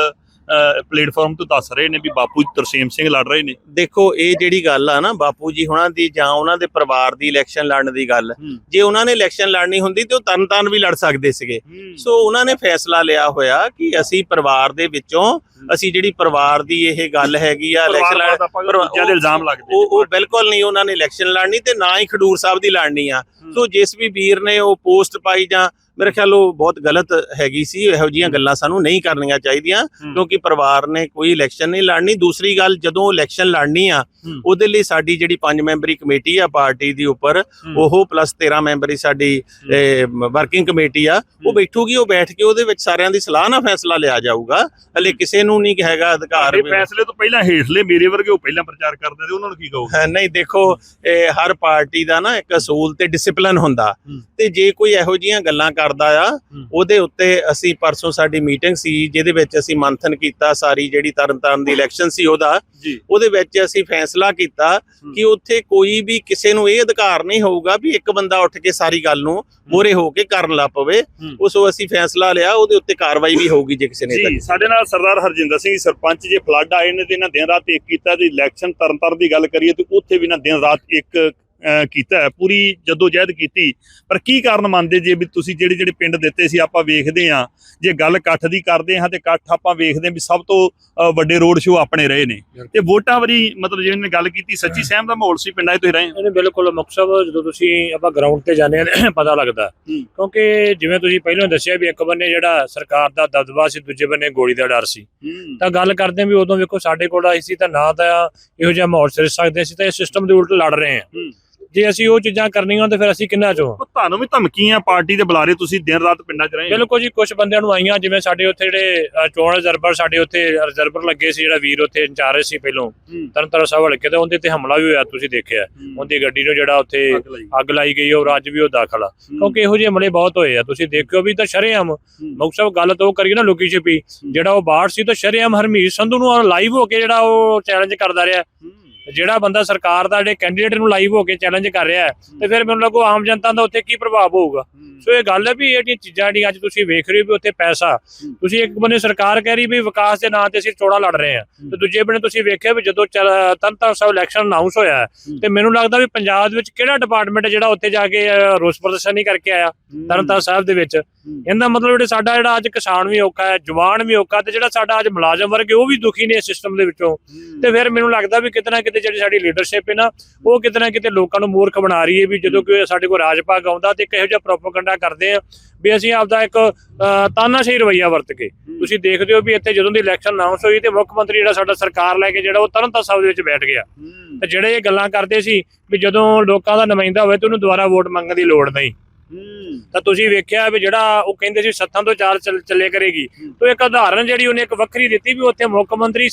ਪਲੇਟਫਾਰਮ ਤੋਂ ਦੱਸ ਰਹੇ ਨੇ ਵੀ ਬਾਪੂ ਜੀ ਤਰਸੇਮ ਸਿੰਘ ਲੜ ਰਹੇ ਨੇ। ਦੇਖੋ ਇਹ ਜਿਹੜੀ ਗੱਲ ਆ ਨਾ ਬਾਪੂ ਜੀ ਹੁਣਾਂ ਦੀ ਜਾਂ ਉਹਨਾਂ ਦੇ ਪਰਿਵਾਰ ਦੀ ਇਲੈਕਸ਼ਨ ਲੜਨ ਦੀ ਗੱਲ। ਜੇ ਉਹਨਾਂ ਨੇ ਇਲੈਕਸ਼ਨ ਲੜਨੀ ਹੁੰਦੀ ਤੇ ਉਹ ਤਰਨ ਵੀ ਲੜ ਸਕਦੇ ਸੀਗੇ। ਸੋ ਉਹਨਾਂ ਨੇ ਫੈਸਲਾ ਲਿਆ ਹੋਇਆ ਕਿ ਅਸੀਂ ਪਰਿਵਾਰ ਦੇ ਵਿੱਚੋਂ ਅਸੀਂ ਜਿਹੜੀ ਪਰਿਵਾਰ ਦੀ ਇਹ ਗੱਲ ਹੈਗੀ ਆ ਇਲੈਕਸ਼ਨ ਪਰਿਵਾਰ ਦਾ ਇਲਜ਼ਾਮ ਲੱਗਦੇ ਉਹ ਉਹ ਬਿਲਕੁਲ ਨਹੀਂ ਉਹਨਾਂ ਨੇ ਇਲੈਕਸ਼ਨ ਲੜਨੀ ਤੇ ਨਾ ਹੀ ਖਡੂਰ ਸਾਹਿਬ ਦੀ ਲੜਨੀ ਆ। ਸੋ ਜਿਸ ਵੀ ਵੀਰ ਨੇ ਉਹ ਪੋਸਟ ਪਾਈ ਜਾਂ ਮੇਰੇ ਖਿਆਲ ਉਹ ਬਹੁਤ ਗਲਤ ਹੈਗੀ ਸੀ ਇਹੋ ਜੀਆਂ ਗੱਲਾਂ ਸਾਨੂੰ ਨਹੀਂ ਕਰਨੀਆਂ ਚਾਹੀਦੀਆਂ। ਕਿਉਂਕਿ ਪਰਿਵਾਰ ਨੇ ਕੋਈ ਇਲੈਕਸ਼ਨ ਨਹੀਂ ਲੜਨੀ ਦੂਸਰੀ ਗੱਲ ਜਦੋਂ ਇਲੈਕਸ਼ਨ ਲੜਨੀ ਆ। ਉਹਦੇ ਲਈ ਸਾਡੀ ਜਿਹੜੀ ਪੰਜ ਮੈਂਬਰੀ ਕਮੇਟੀ ਆ ਪਾਰਟੀ ਦੀ ਉੱਪਰ। ਉਹ ਪਲੱਸ 13 ਮੈਂਬਰੀ ਸਾਡੀ ਵਰਕਿੰਗ ਕਮੇਟੀ ਆ ਉਹ। ਬੈਠੂਗੀ ਉਹ ਬੈਠ ਕੇ ਉਹਦੇ ਵਿੱਚ ਸਾਰਿਆਂ ਦੀ ਸਲਾਹ ਨਾਲ ਫੈਸਲਾ ਲਿਆ ਜਾਊਗਾ ਹਲੇ ਕਿਸੇ ਨੂੰ ਨਹੀਂ ਹੈਗਾ ਅਧਿਕਾਰ ਇਹ ਫੈਸਲੇ ਤੋਂ ਪਹਿਲਾਂ ਹੇਠਲੇ ਮੇਰੇ ਵਰਗੇ ਉਹ ਪਹਿਲਾਂ ਪ੍ਰਚਾਰ ਕਰਦੇ ਤੇ ਉਹਨਾਂ ਨੂੰ ਕੀ ਕਹੋਗੇ ਨਹੀਂ ਦੇਖੋ ਹਰ ਪਾਰਟੀ ਦਾ ਨਾ ਇੱਕ ਅਸੂਲ ਤੇ ਡਿਸਪਲਿਨ ਹੁੰਦਾ। ਤੇ ਜੇ ਕੋਈ ਇਹੋ ਜੀਆਂ ਗੱਲਾਂ ਕਰਦਾ ਆ ਉਹਦੇ ਉੱਤੇ ਅਸੀਂ ਪਰਸੋਂ ਸਾਡੀ ਮੀਟਿੰਗ ਸੀ ਜਿਹਦੇ ਵਿੱਚ ਅਸੀਂ ਮੰਥਨ ਕੀਤਾ ਸਾਰੀ ਜਿਹੜੀ ਤਰਨਤਾਰਨ ਦੀ ਇਲੈਕਸ਼ਨ ਸੀ ਉਹਦਾ। ਉਹਦੇ ਵਿੱਚ ਅਸੀਂ ਫੈਸਲਾ ਕੀਤਾ ਕਿ ਉੱਥੇ ਕੋਈ ਵੀ ਕਿਸੇ ਨੂੰ ਇਹ ਅਧਿਕਾਰ ਨਹੀਂ ਹੋਊਗਾ ਵੀ ਇੱਕ ਬੰਦਾ ਉੱਠ ਕੇ ਸਾਰੀ ਗੱਲ ਨੂੰ ਮੋਰੇ ਹੋ ਕੇ ਕਰਨ ਲੱਗ ਪਵੇ। ਉਸੋ ਅਸੀਂ ਫੈਸਲਾ ਲਿਆ ਉਹਦੇ ਉੱਤੇ ਕਾਰਵਾਈ ਵੀ ਹੋਊਗੀ ਜੇ ਕਿਸੇ ਨੇ ਜੀ ਸਾਡੇ ਨਾਲ ਸਰਦਾਰ ਹਰਜਿੰਦਰ ਸਿੰਘ ਸਰਪੰਚ ਜੇ ਫਲੱਡ ਆਏ ਨੇ ਤੇ ਇਹਨਾਂ ਦਿਨ ਰਾਤ ਇੱਕ ਕੀਤਾ ਤੇ ਇਲੈਕਸ਼ਨ ਤਰਨਤਾਰਨ ਦੀ ਗੱਲ ਕਰੀਏ ਤੇ ਉੱਥੇ ਵੀ ਨਾ ਦਿਨ ਰਾਤ ਇੱਕ ਕੀਤਾ ਹੈ ਪੂਰੀ ਜਦੋਜਹਿਦ ਕੀਤੀ। ਪਰ ਕੀ ਕਾਰਨ ਮੰਨਦੇ ਜੇ ਵੀ ਤੁਸੀਂ ਜਿਹੜੇ ਜਿਹੜੇ ਪਿੰਡ ਦਿੱਤੇ ਸੀ ਆਪਾਂ ਵੇਖਦੇ ਆ ਜੇ ਗੱਲ ਇਕੱਠ ਦੀ ਕਰਦੇ ਹਾਂ ਤੇ ਇਕੱਠ ਆਪਾਂ ਵੇਖਦੇ ਵੀ ਸਭ ਤੋਂ ਵੱਡੇ ਰੋਡ ਸ਼ੋਅ ਆਪਣੇ ਰਹੇ ਨੇ। ਤੇ ਵੋਟਾਂ ਵਾਰੀ ਮਤਲਬ ਜਿਹਨੇ ਨੇ ਗੱਲ ਕੀਤੀ ਸੱਚੀ ਸਹਿਮ ਦਾ ਮਾਹੌਲ ਸੀ ਪਿੰਡਾਂ 'ਚ ਤੁਸੀਂ ਰਹੇ ਇਹਨੇ ਬਿਲਕੁਲ ਮਕਸਦ ਜਦੋਂ ਤੁਸੀਂ ਆਪਾਂ ਗਰਾਊਂਡ ਤੇ ਜਾਂਦੇ ਆ ਪਤਾ ਲੱਗਦਾ। ਕਿਉਂਕਿ ਜਿਵੇਂ ਤੁਸੀਂ ਪਹਿਲਾਂ ਦੱਸਿਆ ਵੀ ਇੱਕ ਬੰਨੇ ਜਿਹੜਾ ਸਰਕਾਰ ਦਾ ਦਬਦਬਾ ਸੀ ਦੂਜੇ ਬੰਨੇ ਗੋਲੀ ਦਾ ਡਰ ਸੀ। ਤਾਂ ਗੱਲ ਕਰਦੇ ਆ ਵੀ ਉਦੋਂ ਵੇਖੋ ਸਾਡੇ ਕੋਲ ਆਈ ਸੀ ਤਾਂ ਨਾ ਤਾਂ ਇਹੋ ਜਿਹਾ ਮਾਹੌਲ ਸਿਰ ਸਕਦੇ ਸੀ ਤਾਂ ਇਹ ਸਿਸਟਮ ਦੇ ਉਲਟ ਲੜ ਰਹੇ ਆ। ਜੇ ਅਸੀਂ ਉਹ ਚੀਜ਼ਾਂ ਕਰਨੀਆਂ ਤਾਂ ਫਿਰ ਅਸੀਂ ਕਿੰਨਾ ਚੋਂ ਤੁਹਾਨੂੰ ਵੀ ਧਮਕੀਆਂ ਪਾਰਟੀ ਦੇ ਬੁਲਾਰੇ ਤੁਸੀਂ ਦਿਨ ਰਾਤ ਪਿੰਡਾਂ 'ਚ ਰਹੇ। ਬਿਲਕੁਲ ਜੀ ਕੁਝ ਬੰਦਿਆਂ ਨੂੰ ਆਈਆਂ ਜਿਵੇਂ ਸਾਡੇ ਉੱਥੇ ਜਿਹੜੇ ਚੋਣ ਰਿਜ਼ਰਵਰ ਸਾਡੇ ਉੱਥੇ ਰਿਜ਼ਰਵਰ ਲੱਗੇ ਸੀ ਜਿਹੜਾ ਵੀਰ ਉੱਥੇ ਇੰਚਾਰਜ ਸੀ ਪਹਿਲੋਂ। ਤਰਨਤਾਰਨ ਸਾਹਿਬ ਹਲਕੇ ਤੇ ਉਹਦੇ ਤੇ ਹਮਲਾ ਵੀ ਹੋਇਆ ਤੁਸੀਂ ਦੇਖਿਆ। ਉਹਦੀ ਗੱਡੀ ਨੂੰ ਜਿਹੜਾ ਉੱਥੇ ਅੱਗ ਲਾਈ। ਗਈ ਔਰ ਅੱਜ ਵੀ ਉਹ ਦਾਖਲ ਆ ਕਿਉਂਕਿ ਇਹੋ ਜਿਹੇ ਹਮਲੇ ਬਹੁਤ ਹੋਏ ਆ ਤੁਸੀਂ ਦੇਖਿਓ ਵੀ ਤਾਂ ਸ਼ਰੇਆਮ ਮਕਸਦ ਗੱਲ ਤਾਂ ਉਹ ਕਰੀਏ ਨਾ ਲੋਕੀ ਛਿਪੀ ਜਿਹੜਾ ਉਹ ਬਾੜ ਸੀ ਤਾਂ ਸ਼ਰੇਆਮ ਹਰਮੀਤ ਸੰਧੂ ਨੂੰ ਲਾਈਵ ਹੋ ਕੇ ਜਿਹੜਾ ਉਹ ਚੈਲੰਜ ਕਰਦਾ ਰਿਹਾ। ਜਿਹੜਾ ਬੰਦਾ ਸਰਕਾਰ ਦਾ ਜਿਹੜੇ ਕੈਂਡੀਡੇਟ ਨੂੰ ਲਾਈਵ ਹੋ ਕੇ ਚੈਲੰਜ ਕਰ ਰਿਹਾ ਹੈ, ਤੇ ਫਿਰ ਮੈਨੂੰ ਲੱਗੋ ਆਮ ਜਨਤਾ ਦਾ ਉੱਥੇ ਕੀ ਪ੍ਰਭਾਵ ਹੋਊਗਾ? ਸੋ ਇਹ ਗੱਲ ਹੈ ਵੀ ਇਹ ਜਿਹੜੀਆਂ ਚੀਜ਼ਾਂ ਜਿਹੜੀਆਂ ਅੱਜ ਤੁਸੀਂ ਵੇਖ ਰਹੇ ਹੋ ਵੀ ਉੱਥੇ ਪੈਸਾ ਤੁਸੀਂ ਇੱਕ ਬੰਨੇ ਸਰਕਾਰ ਕਹਿ ਰਹੀ ਵੀ ਵਿਕਾਸ ਦੇ ਨਾਂ ਤੇ ਅਸੀਂ ਚੋੜਾ ਲੜ ਰਹੇ ਹਾਂ। ਤੇ ਦੂਜੇ ਬੰਨੇ ਤੁਸੀਂ ਵੇਖਿਆ ਵੀ ਜਦੋਂ ਤੰਤਰ ਸਾਹਿਬ ਇਲੈਕਸ਼ਨ ਅਨਾਉਂਸ ਹੋਇਆ ਤੇ ਮੈਨੂੰ ਲੱਗਦਾ ਵੀ ਪੰਜਾਬ ਦੇ ਵਿੱਚ ਕਿਹੜਾ ਡਿਪਾਰਟਮੈਂਟ ਜਿਹੜਾ ਉੱਥੇ ਜਾ ਕੇ ਰੋਸ ਪ੍ਰਦਰਸ਼ਨ ਨਹੀਂ ਕਰਕੇ ਆਇਆ ਤਰਨਤਾਰਨ ਸਾਹਿਬ ਦੇ ਵਿੱਚ। ਇਹਦਾ ਮਤਲਬ ਜਿਹੜੇ ਸਾਡਾ ਜਿਹੜਾ ਅੱਜ ਕਿਸਾਨ ਵੀ ਔਖਾ ਹੈ ਜਵਾਨ ਵੀ ਔਖਾ ਤੇ ਜਿਹੜਾ ਸਾਡਾ ਅੱਜ ਮੁਲਾਜ਼ਮ ਵਰਗ ਉਹ ਵੀ ਦੁਖੀ ਨੇ ਇਸ ਸਿਸਟਮ ਦੇ ਵਿੱਚੋਂ। ਤੇ ਫਿਰ ਮੈਨੂੰ ਲੱਗਦਾ ਵੀ ਕਿਤੇ ਨਾ ਕਿਤੇ ਜਿਹੜੀ ਸਾਡੀ ਲੀਡਰਸ਼ਿਪ ਹੈ ਨਾ ਉਹ ਕਿਤੇ ਨਾ ਕਿਤੇ ਲੋਕਾਂ ਨੂੰ ਮੂਰਖ ਬਣਾ ਰਹੀ ਹੈ ਵੀ ਜਦੋਂ ਕੋਈ ਸਾਡੇ ਕੋਲ ਰਾਜ ਭਾਗ ਆਉਂਦਾ ਤੇ ਇੱਕ ਇਹੋ ਜਿਹਾ ਪ੍ਰੋਪਗੈਂਡਾ ਕਰਦੇ ਆ ਵੀ ਅਸੀਂ ਆਪਦਾ ਇੱਕ ਤਾਨਾਸ਼ਾਹੀ ਰਵਈਆ ਵਰਤ ਕੇ। ਤੁਸੀਂ ਦੇਖਦੇ ਹੋ ਵੀ ਇੱਥੇ ਜਦੋਂ ਦੀ ਇਲੈਕਸ਼ਨ ਅਨਾਉਂਸ ਹੋਈ ਤੇ ਮੁੱਖ ਮੰਤਰੀ ਜਿਹੜਾ ਸਾਡਾ ਸਰਕਾਰ ਲੈ ਕੇ ਜਿਹੜਾ ਉਹ ਤਰਨਤਾਰਨ ਸਾਹਿਬ ਦੇ ਵਿੱਚ ਬੈਠ ਗਿਆ। ਤੇ ਜਿਹੜੇ ਇਹ ਗੱਲਾਂ ਕਰਦੇ ਸੀ ਵੀ ਜਦੋਂ ਲੋਕਾਂ ਦਾ ਨੁਮਾਇੰਦਾ ਹੋਵੇ ਤੇ ਉਹਨੂੰ ਦੁਬਾਰਾ ਵੋਟ ਮੰਗਣ ਦੀ ਲੋੜ ਨਹੀਂ। ਤਾਂ ਤੁਸੀਂ ਵੇਖਿਆ ਵੀ ਜਿਹੜਾ ਉਹ ਕਹਿੰਦੇ ਸੀ ਸੱਥਾਂ ਤੋਂ ਚਾਰ ਚੱਲ- ਕਰੇਗੀ। ਤੋਂ ਇੱਕ ਉਦਾਹਰਨ ਜਿਹੜੀ ਉਹਨੇ ਇੱਕ ਵੱਖਰੀ ਦਿੱਤੀ ਵੀ ਉੱਥੇ ਮੁੱਖ ਮੰਤਰੀ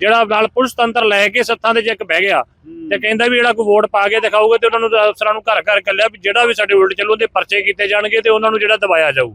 ਜਿਹੜਾ ਨਾਲ ਪੁਲਿਸ ਤੰਤਰ ਲੈ ਕੇ ਸੱਥਾਂ ਦੇ ਚੱਕ ਬਹਿ ਗਿਆ ਤੇ ਕਹਿੰਦਾ ਵੀ ਜਿਹੜਾ ਕੋਈ ਵੋਟ ਪਾ ਕੇ ਦਿਖਾਊਗਾ ਤੇ ਉਹਨਾਂ ਨੂੰ ਤਾਂ ਅਫਸਰਾਂ ਨੂੰ ਘਰ ਘਰ ਕੱਲਿਆ ਵੀ ਜਿਹੜਾ ਵੀ ਸਾਡੇ ਉਲਟ ਚੱਲੂ ਉਹਦੇ ਪਰਚੇ ਕੀਤੇ ਜਾਣਗੇ ਤੇ ਉਹਨਾਂ ਨੂੰ ਜਿਹੜਾ ਦਬਾਇਆ ਜਾਊ।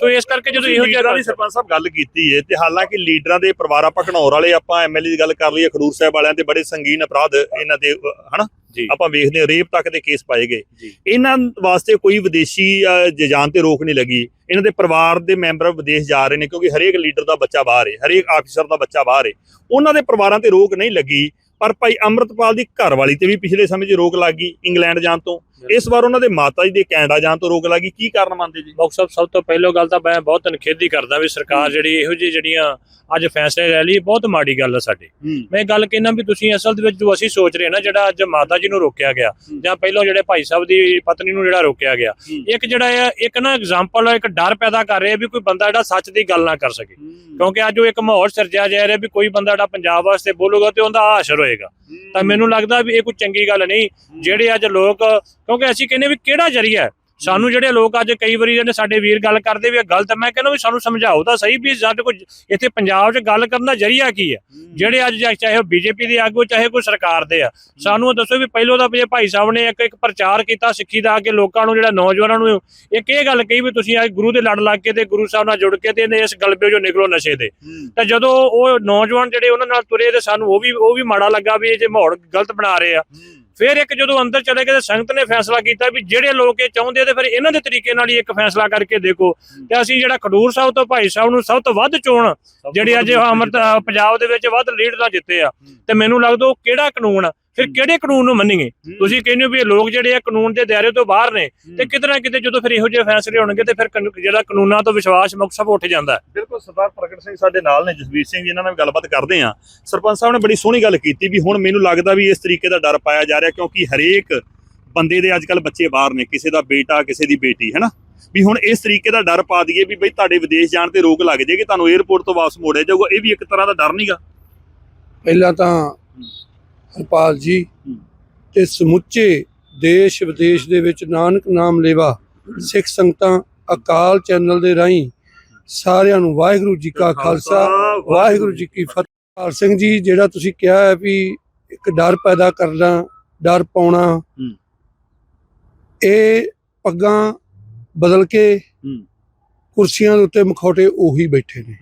ਸੋ ਇਸ ਕਰਕੇ ਜਦੋਂ ਇਹੋ ਜਿਹਾ ਸਰਪੰਚ ਸਾਹਿਬ ਗੱਲ ਕੀਤੀ ਹੈ ਤੇ ਹਾਲਾਂਕਿ ਲੀਡਰਾਂ ਦੇ ਪਰਿਵਾਰ ਘਨੌਰ ਵਾਲੇ ਆਪਾਂ ਐਮਐਲਏ ਦੀ ਗੱਲ ਕਰ ਲਈਏ ਖਡੂਰ ਸਾਹਿਬ ਵਾਲਿਆਂ ਤੇ ਬੜੇ ਸੰਗੀਨ ਅਪਰਾਧ ਇਹਨਾਂ ਦੇ ਅਹ, ਹਨਾ? ਆਪਾਂ ਵੇਖਦੇ ਹਾਂ ਰੇਪ ਤੱਕ ਦੇ ਕੇਸ ਪਾਏ ਗਏ। ਇਹਨਾਂ ਵਾਸਤੇ ਕੋਈ ਵਿਦੇਸ਼ੀ ਅਹ, ਜ- ਜਾਨ ਤੇ ਰੋਕ ਨਹੀਂ ਲੱਗੀ। ਇਹਨਾਂ ਦੇ ਪਰਿਵਾਰ ਦੇ ਮੈਂਬਰ ਵਿਦੇਸ਼ ਜਾ ਰਹੇ ਨੇ ਕਿਉਂਕਿ ਹਰੇਕ ਲੀਡਰ ਦਾ ਬੱਚਾ ਬਾਹਰ ਹੈ ਹਰੇਕ ਆਫੀਸਰ ਦਾ ਬੱਚਾ ਬਾਹਰ ਹੈ ਉਹਨਾਂ ਦੇ ਪਰਿਵਾਰਾਂ ਤੇ ਰੋਕ ਨਹੀਂ ਲੱਗੀ। ਪਰ ਭਾਈ ਅੰਮ੍ਰਿਤਪਾਲ ਦੀ ਘਰ ਵਾਲੀ ਤੇ ਵੀ ਪਿਛਲੇ ਸਮੇਂ 'ਚ ਰੋਕ ਲੱਗ ਗਈ ਇੰਗਲੈਂਡ ਜਾਣ ਤੋਂ। ਇਸ ਵਾਰ ਉਹਨਾਂ ਦੇ ਮਾਤਾ ਜੀ ਦੇ ਕੈਨੇਡਾ ਜਾਣ ਤੋਂ ਰੋਕ ਲੱਗੀ ਕੀ ਕਾਰਨ ਮੰਨਦੇ ਜੀ? ਮੁੱਖ ਸਭ ਸਭ ਤੋਂ ਪਹਿਲਾਂ ਗੱਲ ਤਾਂ ਮੈਂ ਬਹੁਤ ਨਿਖੇਧੀ ਕਰਦਾ ਵੀ ਸਰਕਾਰ ਜਿਹੜੀ ਇਹੋ ਜਿਹੀ ਜਿਹੜੀਆਂ ਅੱਜ ਫੈਸਲੇ ਲੈ ਲਈ ਬਹੁਤ ਮਾੜੀ ਗੱਲ ਆ ਸਾਡੀ। ਮੈਂ ਗੱਲ ਕਹਿਣਾ ਵੀ ਤੁਸੀਂ ਅਸਲ ਦੇ ਵਿੱਚ ਜੋ ਅਸੀਂ ਸੋਚ ਰਹੇ ਨਾ ਜਿਹੜਾ ਅੱਜ ਮਾਤਾ ਜੀ ਨੂੰ ਰੋਕਿਆ ਗਿਆ ਹੂੰ। ਜਾਂ ਪਹਿਲਾਂ ਜਿਹੜੇ ਭਾਈ ਸਾਹਿਬ ਦੀ ਪਤਨੀ ਨੂੰ ਜਿਹੜਾ ਰੋਕਿਆ ਗਿਆ ਹੂੰ। ਇੱਕ ਜਿਹੜਾ ਇੱਕ ਨਾ ਐਗਜ਼ਾਮਪਲ ਇੱਕ ਡਰ ਪੈਦਾ ਕਰ ਰਿਹਾ ਵੀ ਕੋਈ ਬੰਦਾ ਜਿਹੜਾ ਸੱਚ ਦੀ ਗੱਲ ਨਾ ਕਰ ਸਕੇ। ਕਿਉਂਕਿ ਅੱਜ ਉਹ ਇੱਕ ਮਾਹੌਲ ਸਿਰਜਿਆ ਜਾ ਰਿਹਾ ਵੀ ਕੋਈ ਬੰਦਾ ਜਿਹੜਾ ਪੰਜਾਬ ਵਾਸਤੇ ਬੋਲੂਗਾ ਤੇ ਉਹਦਾ ਆ ਅਸਰ ਹੋਏਗਾ ਤਾਂ ਮੈਨੂੰ ਲੱਗਦਾ ਵੀ ਇਹ ਕੋਈ ਚੰਗੀ ਗੱਲ ਨਹੀਂ। ਜਿਹੜੇ ਅੱਜ ਲੋਕ ਕਿਉਂਕਿ ਅਸੀਂ ਕਹਿੰਦੇ ਵੀ ਕਿਹੜਾ ਜਰੀਆ ਸਾਨੂੰ ਜਿਹੜੇ ਲੋਕ ਅੱਜ ਕਈ ਵਾਰੀ ਜਿਹੜੇ ਸਾਡੇ ਵੀਰ ਗੱਲ ਕਰਦੇ ਵੀ ਇਹ ਗਲਤ ਹੈ। ਮੈਂ ਕਹਿੰਦਾ ਵੀ ਸਾਨੂੰ ਸਮਝਾਓ ਤਾਂ ਸਹੀ ਵੀ ਸਾਡੇ ਕੋਲ ਇੱਥੇ ਪੰਜਾਬ 'ਚ ਗੱਲ ਕਰਨ ਦਾ ਜਰੀਆ ਕੀ ਹੈ? ਜਿਹੜੇ ਅੱਜ ਚਾਹੇ ਉਹ ਬੀਜੇਪੀ ਦੇ ਆਗੂ ਚਾਹੇ ਕੋਈ ਸਰਕਾਰ ਦੇ ਆ। ਸਾਨੂੰ ਦੱਸੋ ਵੀ ਪਹਿਲੋਂ ਤਾਂ ਜੇ ਭਾਈ ਸਾਹਿਬ ਨੇ ਇੱਕ ਇੱਕ ਪ੍ਰਚਾਰ ਕੀਤਾ ਸਿੱਖੀ ਦਾ ਕਿ ਲੋਕਾਂ ਨੂੰ ਜਿਹੜਾ ਨੌਜਵਾਨਾਂ ਨੂੰ ਇੱਕ ਇਹ ਗੱਲ ਕਹੀ ਵੀ ਤੁਸੀਂ ਅੱਜ ਗੁਰੂ ਦੇ ਲੜ ਲੱਗ ਕੇ ਤੇ ਗੁਰੂ ਸਾਹਿਬ ਨਾਲ ਜੁੜ ਕੇ ਤੇ ਇਹਨੇ ਇਸ ਗਲਬੇ ਜੋ ਨਿਕਲੋ ਨਸ਼ੇ ਦੇ। ਤਾਂ ਜਦੋਂ ਉਹ ਨੌਜਵਾਨ ਜਿਹੜੇ ਉਹਨਾਂ ਨਾਲ ਤੁਰੇ ਤੇ ਸਾਨੂੰ ਉਹ ਵੀ ਉਹ ਵੀ ਮਾੜਾ ਲੱਗਾ ਵੀ ਇਹ ਜੇ ਮਾਹੌਲ ਗਲਤ ਬਣਾ ਰਹੇ ਆ। ਫਿਰ ਇੱਕ ਜਦੋਂ ਅੰਦਰ ਚਲੇ ਗਏ ਤੇ ਸੰਗਤ ਨੇ ਫੈਸਲਾ ਕੀਤਾ ਵੀ ਜਿਹੜੇ ਲੋਕ ਇਹ ਚਾਹੁੰਦੇ ਆ ਤੇ ਫਿਰ ਇਹਨਾਂ ਦੇ ਤਰੀਕੇ ਨਾਲ ਹੀ ਇੱਕ ਫੈਸਲਾ ਕਰਕੇ ਦੇਖੋ। ਤੇ ਅਸੀਂ ਜਿਹੜਾ ਖਡੂਰ ਸਾਹਿਬ ਤੋਂ ਭਾਈ ਸਾਹਿਬ ਨੂੰ ਸਭ ਤੋਂ ਵੱਧ ਚੋਣ ਜਿਹੜੀ ਅੱਜ ਅੰਮ੍ਰਿਤ ਪੰਜਾਬ ਦੇ ਵਿੱਚ ਵੱਧ ਲੀਡ ਨਾਲ ਜਿੱਤੇ ਆ। ਤੇ ਮੈਨੂੰ ਲੱਗਦਾ ਉਹ ਕਿਹੜਾ ਕਾਨੂੰਨ ਆ? ਫਿਰ ਕਿਹੜੇ ਕਾਨੂੰਨ ਨੂੰ ਮੰਨੀਏ? ਤੁਸੀਂ ਕਹਿੰਦੇ ਹੋ ਵੀ ਇਹ ਲੋਕ ਜਿਹੜੇ ਆ ਕਾਨੂੰਨ ਦੇ ਦਾਇਰੇ ਤੋਂ ਬਾਹਰ ਨੇ ਤੇ ਕਿਤੇ ਨਾ ਕਿਤੇ ਜਦੋਂ ਫਿਰ ਇਹੋ ਜਿਹੇ ਫੈਸਲੇ ਹੋਣਗੇ ਤੇ ਫਿਰ ਕਾਨੂ- ਜਿਹੜਾ ਕਾਨੂੰਨਾਂ ਤੋਂ ਵਿਸ਼ਵਾਸ ਮੁੱਖ ਸਭ ਉੱਠ ਜਾਂਦਾ। ਹੈ। ਬਿਲਕੁਲ ਸਰਦਾਰ ਪ੍ਰਗਟ ਸਿੰਘ ਸਾਡੇ ਨਾਲ ਨੇ ਜਸਵੀਰ ਸਿੰਘ ਜੀ ਇਹਨਾਂ ਨਾਲ ਵੀ ਗੱਲਬਾਤ ਕਰਦੇ ਆ ਸਰਪੰਚ ਸਾਹਿਬ ਨੇ ਬੜੀ ਸੋਹਣੀ ਗੱਲ ਕੀਤੀ ਵੀ ਹੁਣ ਮੈਨੂੰ ਲੱਗਦਾ ਵੀ ਇਸ ਤਰੀਕੇ ਦਾ ਡਰ ਪਾਇਆ ਜਾ ਰਿਹਾ ਕਿਉਂਕਿ ਹਰੇਕ ਬੰਦੇ ਦੇ ਅੱਜ ਕੱਲ ਬੱਚੇ ਬਾਹਰ ਨੇ ਕਿਸੇ ਦਾ ਬੇਟਾ ਕਿਸੇ ਦੀ ਬੇਟੀ ਹੈਨਾ? ਵੀ ਹੁਣ ਇਸ ਤਰੀਕੇ ਦਾ ਡਰ ਪਾ ਦਈਏ ਵੀ ਬਈ ਤੁਹਾਡੇ ਵਿਦੇਸ਼ ਜਾਣ ਤੇ ਰੋਕ ਲੱਗ ਜਾਏਗੀ ਤੁਹਾਨੂੰ 에ਅਰਪੋਰਟ ਤੋਂ ਵਾਪਸ ਮੋੜਿਆ ਜਾਊਗਾ ਇਹ ਵੀ ਇੱਕ ਤਰ੍ਹਾਂ ਦਾ ਡਰ ਨਹੀਂਗਾ ਪਹਿਲਾਂ ਤਾਂ ਹਰਪਾਲ ਜੀ। ਤੇ ਸਮੁੱਚੇ ਦੇਸ਼ ਵਿਦੇਸ਼ ਦੇ ਵਿੱਚ ਨਾਨਕ ਨਾਮ ਲੈਵਾ ਸਿੱਖ ਸੰਗਤਾਂ ਅਕਾਲ ਚੈਨਲ ਦੇ ਰਾਹੀਂ ਸਾਰਿਆਂ ਨੂੰ ਵਾਹਿਗੁਰੂ ਜੀ ਕਾ ਖਾਲਸਾ ਵਾਹਿਗੁਰੂ ਜੀ ਕੀ ਫਤਿਹ। ਹਰ ਸਿੰਘ ਜੀ ਜਿਹੜਾ ਤੁਸੀਂ ਕਿਹਾ ਹੈ ਵੀ ਇੱਕ ਡਰ ਪੈਦਾ ਕਰਨਾ ਡਰ ਪਾਉਣਾ ਇਹ ਪੱਗਾਂ ਬਦਲ ਕੇ। ਕੁਰਸੀਆਂ ਦੇ ਉੱਤੇ ਮਖੌਟੇ ਉਹੀ ਬੈਠੇ ਨੇ।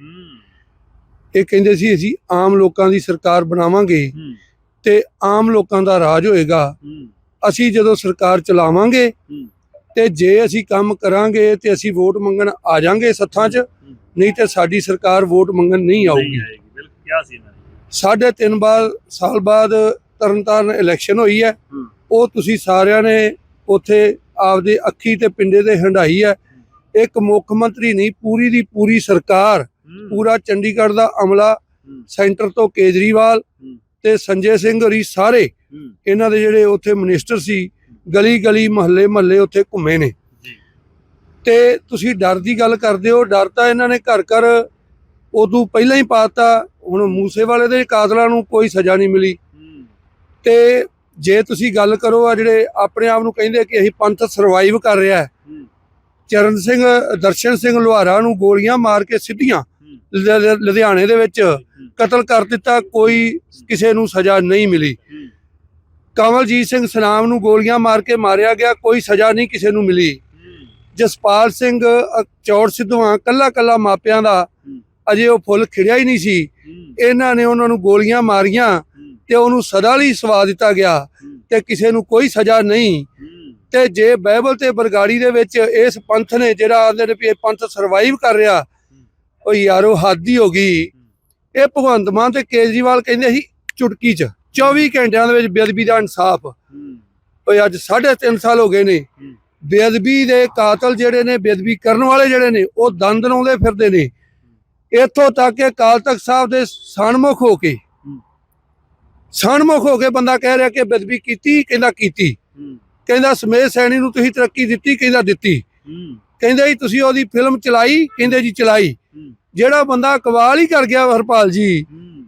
ਇਹ ਕਹਿੰਦੇ ਸੀ ਅਸੀਂ ਆਮ ਲੋਕਾਂ ਦੀ ਸਰਕਾਰ ਬਣਾਵਾਂਗੇ ਤੇ ਆਮ ਲੋਕਾਂ ਦਾ ਰਾਜ ਹੋਏਗਾ। ਅਸੀਂ ਜਦੋਂ ਸਰਕਾਰ ਚਲਾਵਾਂਗੇ। ਤੇ ਜੇ ਅਸੀਂ ਕੰਮ ਕਰਾਂਗੇ ਤੇ ਅਸੀਂ ਵੋਟ ਮੰਗਣ ਆ ਜਾਾਂਗੇ ਸੱਥਾਂ 'ਚ ਨਹੀਂ ਤੇ ਸਾਡੀ ਸਰਕਾਰ ਵੋਟ ਮੰਗਣ ਨਹੀਂ ਆਊਗੀ। ਸਾਢੇ ਤਿੰਨ ਬਾਅਦ ਸਾਲ ਬਾਅਦ ਤਰਨਤਾਰਨ ਇਲੈਕਸ਼ਨ ਹੋਈ ਹੈ। ਉਹ ਤੁਸੀਂ ਸਾਰਿਆਂ ਨੇ ਉੱਥੇ ਆਪਦੇ ਅੱਖੀ ਤੇ ਪਿੰਡੇ ਦੇ ਹੰਡਾਈ ਹੈ। ਇੱਕ ਮੁੱਖ ਮੰਤਰੀ ਨਹੀਂ ਪੂਰੀ ਦੀ ਪੂਰੀ ਸਰਕਾਰ ਪੂਰਾ ਚੰਡੀਗੜ੍ਹ ਦਾ ਅਮਲਾ। ਸੈਂਟਰ ਤੋਂ ਕੇਜਰੀਵਾਲ। ਤੇ ਸੰਜੇ ਸਿੰਘ ਹੋਰੀ ਸਾਰੇ ਇਹਨਾਂ ਦੇ ਜਿਹੜੇ ਉੱਥੇ ਮਿਨਿਸਟਰ ਸੀ ਗਲੀ ਗਲੀ ਮਹੱਲੇ ਮਹੱਲੇ ਉੱਥੇ ਘੁੰਮੇ ਨੇ। ਤੇ ਤੁਸੀਂ ਡਰ ਦੀ ਗੱਲ ਕਰਦੇ ਹੋ ਡਰ ਤਾਂ ਇਹਨਾਂ ਨੇ ਘਰ ਘਰ ਉਦੋਂ ਪਹਿਲਾਂ ਹੀ ਪਾਤਾ ਹੁਣ ਮੂਸੇ ਵਾਲੇ ਦੇ ਕਾਤਲਾਂ ਨੂੰ ਕੋਈ ਸਜ਼ਾ ਨਹੀਂ ਮਿਲੀ। ਤੇ ਜੇ ਤੁਸੀਂ ਗੱਲ ਕਰੋ ਆ ਜਿਹੜੇ ਆਪਣੇ ਆਪ ਨੂੰ ਕਹਿੰਦੇ ਕਿ ਅਸੀਂ ਪੰਥ ਸਰਵਾਈਵ ਕਰ ਰਿਹਾ। ਚਰਨ ਸਿੰਘ ਦਰਸ਼ਨ ਸਿੰਘ ਲੋਹਾਰਾ ਨੂੰ ਗੋਲੀਆਂ ਮਾਰ ਕੇ ਸਿੱਧੀਆਂ ਲੁਧਿਆਣੇ ਦੇ ਵਿੱਚ ਕਤਲ ਕਰ ਦਿੱਤਾ, ਕੋਈ ਕਿਸੇ ਨੂੰ ਸਜ਼ਾ ਨਹੀਂ ਮਿਲੀ। ਕਮਲਜੀਤ ਸਿੰਘ ਸਨਾਮ ਨੂੰ ਗੋਲੀਆਂ ਮਾਰ ਕੇ ਮਾਰਿਆ ਗਿਆ, ਕੋਈ ਸਜ਼ਾ ਨਹੀਂ ਕਿਸੇ ਨੂੰ ਮਿਲੀ। ਜਸਪਾਲ ਸਿੰਘ ਚੌੜ ਸਿੱਧੂਆਂ, ਕੱਲਾ ਕੱਲਾ ਮਾਪਿਆਂ ਦਾ ਅਜੇ ਉਹ ਫੁੱਲ ਖਿੜਿਆ ਹੀ ਨਹੀਂ ਸੀ। ਇਹਨਾਂ ਨੇ ਉਹਨਾਂ ਨੂੰ ਗੋਲੀਆਂ ਮਾਰੀਆਂ ਤੇ ਉਹਨੂੰ ਸਦਾ ਲਈ ਸਵਾ ਦਿੱਤਾ ਗਿਆ ਤੇ ਕਿਸੇ ਨੂੰ ਕੋਈ ਸਜ਼ਾ ਨਹੀਂ। ਤੇ ਜੇ ਬਾਈਬਲ ਤੇ ਬਰਗਾੜੀ ਦੇ ਵਿੱਚ ਇਸ ਪੰਥ ਨੇ ਜਿਹੜਾ ਆਂਦੇ ਨੇ ਵੀ ਇਹ ਪੰਥ ਸਰਵਾਈਵ ਕਰ ਰਿਹਾ, ਉਹ ਯਾਰੋ ਹੱਦ ਹੀ ਹੋ ਗਈ। ਇਹ ਭਗਵੰਤ ਮਾਨ ਤੇ ਕੇਜਰੀਵਾਲ ਕਹਿੰਦੇ ਸੀ ਚੁਟਕੀ 'ਚ 24 ਘੰਟਿਆਂ ਦੇ ਵਿੱਚ ਬੇਅਦਬੀ ਦਾ ਇਨਸਾਫ। ਓਏ ਅੱਜ 3.5 ਸਾਲ ਹੋ ਗਏ ਨੇ। ਬੇਅਦਬੀ ਦੇ ਕਾਤਲ ਜਿਹੜੇ ਨੇ, ਬੇਅਦਬੀ ਕਰਨ ਵਾਲੇ ਜਿਹੜੇ ਨੇ, ਉਹ ਦੰਦ ਲਾਉਂਦੇ ਫਿਰਦੇ ਨੇ। ਇੱਥੋਂ ਤੱਕ ਕਿ ਅਕਾਲ ਤਖਤ ਸਾਹਿਬ ਦੇ ਸਨਮੁਖ ਹੋ ਕੇ, ਸਨਮੁਖ ਹੋ ਕੇ ਬੰਦਾ ਕਹਿ ਰਿਹਾ ਕਿ ਬੇਅਦਬੀ ਕੀਤੀ, ਕਹਿੰਦਾ ਕੀਤੀ। ਕਹਿੰਦਾ ਸਮੇਤ ਸੈਣੀ ਨੂੰ ਤੁਸੀਂ ਤਰੱਕੀ ਦਿੱਤੀ, ਕਹਿੰਦਾ ਦਿੱਤੀ। ਕਹਿੰਦੇ ਜੀ, ਤੁਸੀਂ ਉਹਦੀ ਫਿਲਮ ਚਲਾਈ, ਕਹਿੰਦੇ ਜੀ ਚਲਾਈ। ਜਿਹੜਾ ਬੰਦਾ ਕਵਾਲ ਹੀ ਕਰ ਗਿਆ ਹਰਪਾਲ ਜੀ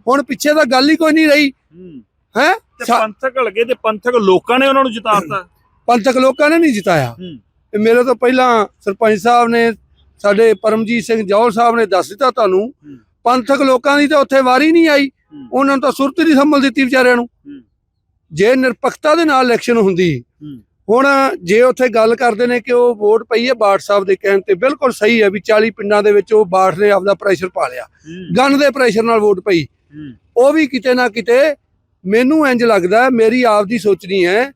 ਹੁਣ ਪਿੱਛੇ ਤਾਂ ਗੱਲ ਹੀ ਕੋਈ ਨਹੀਂ ਰਹੀ। ਹੈ। ਤੇ ਪੰਥਕ ਲਗੇ ਤੇ ਪੰਥਕ ਲੋਕਾਂ ਨੇ ਉਹਨਾਂ ਨੂੰ ਜਿਤਾਤਾ। ਪੰਥਕ ਲੋਕਾਂ ਨੇ ਨਹੀਂ ਜਿਤਾਇਆ। ਮੇਰੇ ਤੋਂ ਪਹਿਲਾਂ ਸਰਪੰਚ ਸਾਹਿਬ ਨੇ ਸਾਡੇ ਪਰਮਜੀਤ ਸਿੰਘ ਜੌਲ ਸਾਹਿਬ ਨੇ ਦੱਸ ਦਿੱਤਾ ਤੁਹਾਨੂੰ। ਪੰਥਕ ਲੋਕਾਂ ਦੀ ਤਾਂ ਉੱਥੇ ਵਾਰੀ ਨਹੀਂ ਆਈ। ਉਹਨਾਂ ਨੂੰ ਤਾਂ ਸੁਰਤ ਨਹੀਂ ਸੰਭਲ ਦਿੱਤੀ ਵਿਚਾਰਿਆਂ ਨੂੰ। ਜੇ ਨਿਰਪੱਖਤਾ ਦੇ ਨਾਲ ਇਲੈਕਸ਼ਨ ਹੁੰਦੀ। ਹੁਣ ਜੇ ਉੱਥੇ ਗੱਲ ਕਰਦੇ ਨੇ ਕਿ ਉਹ ਵੋਟ ਪਈ ਹੈ ਬਾਠ ਸਾਹਿਬ ਦੇ ਕਹਿਣ ਤੇ ਬਿਲਕੁਲ ਸਹੀ ਹੈ ਵੀ 40 ਪਿੰਡਾਂ ਦੇ ਵਿੱਚ ਉਹ ਬਾਠ ਨੇ ਆਪਦਾ ਪ੍ਰੈਸ਼ਰ ਪਾ ਲਿਆ। ਗਨ ਦੇ ਪ੍ਰੈਸ਼ਰ ਨਾਲ ਵੋਟ ਪਈ। ਉਹ ਵੀ ਕਿਤੇ ਨਾ ਕਿਤੇ ਮੈਨੂੰ ਇੰਜ ਲੱਗਦਾ ਮੇਰੀ ਆਪ ਦੀ ਸੋਚਣੀ ਹੈ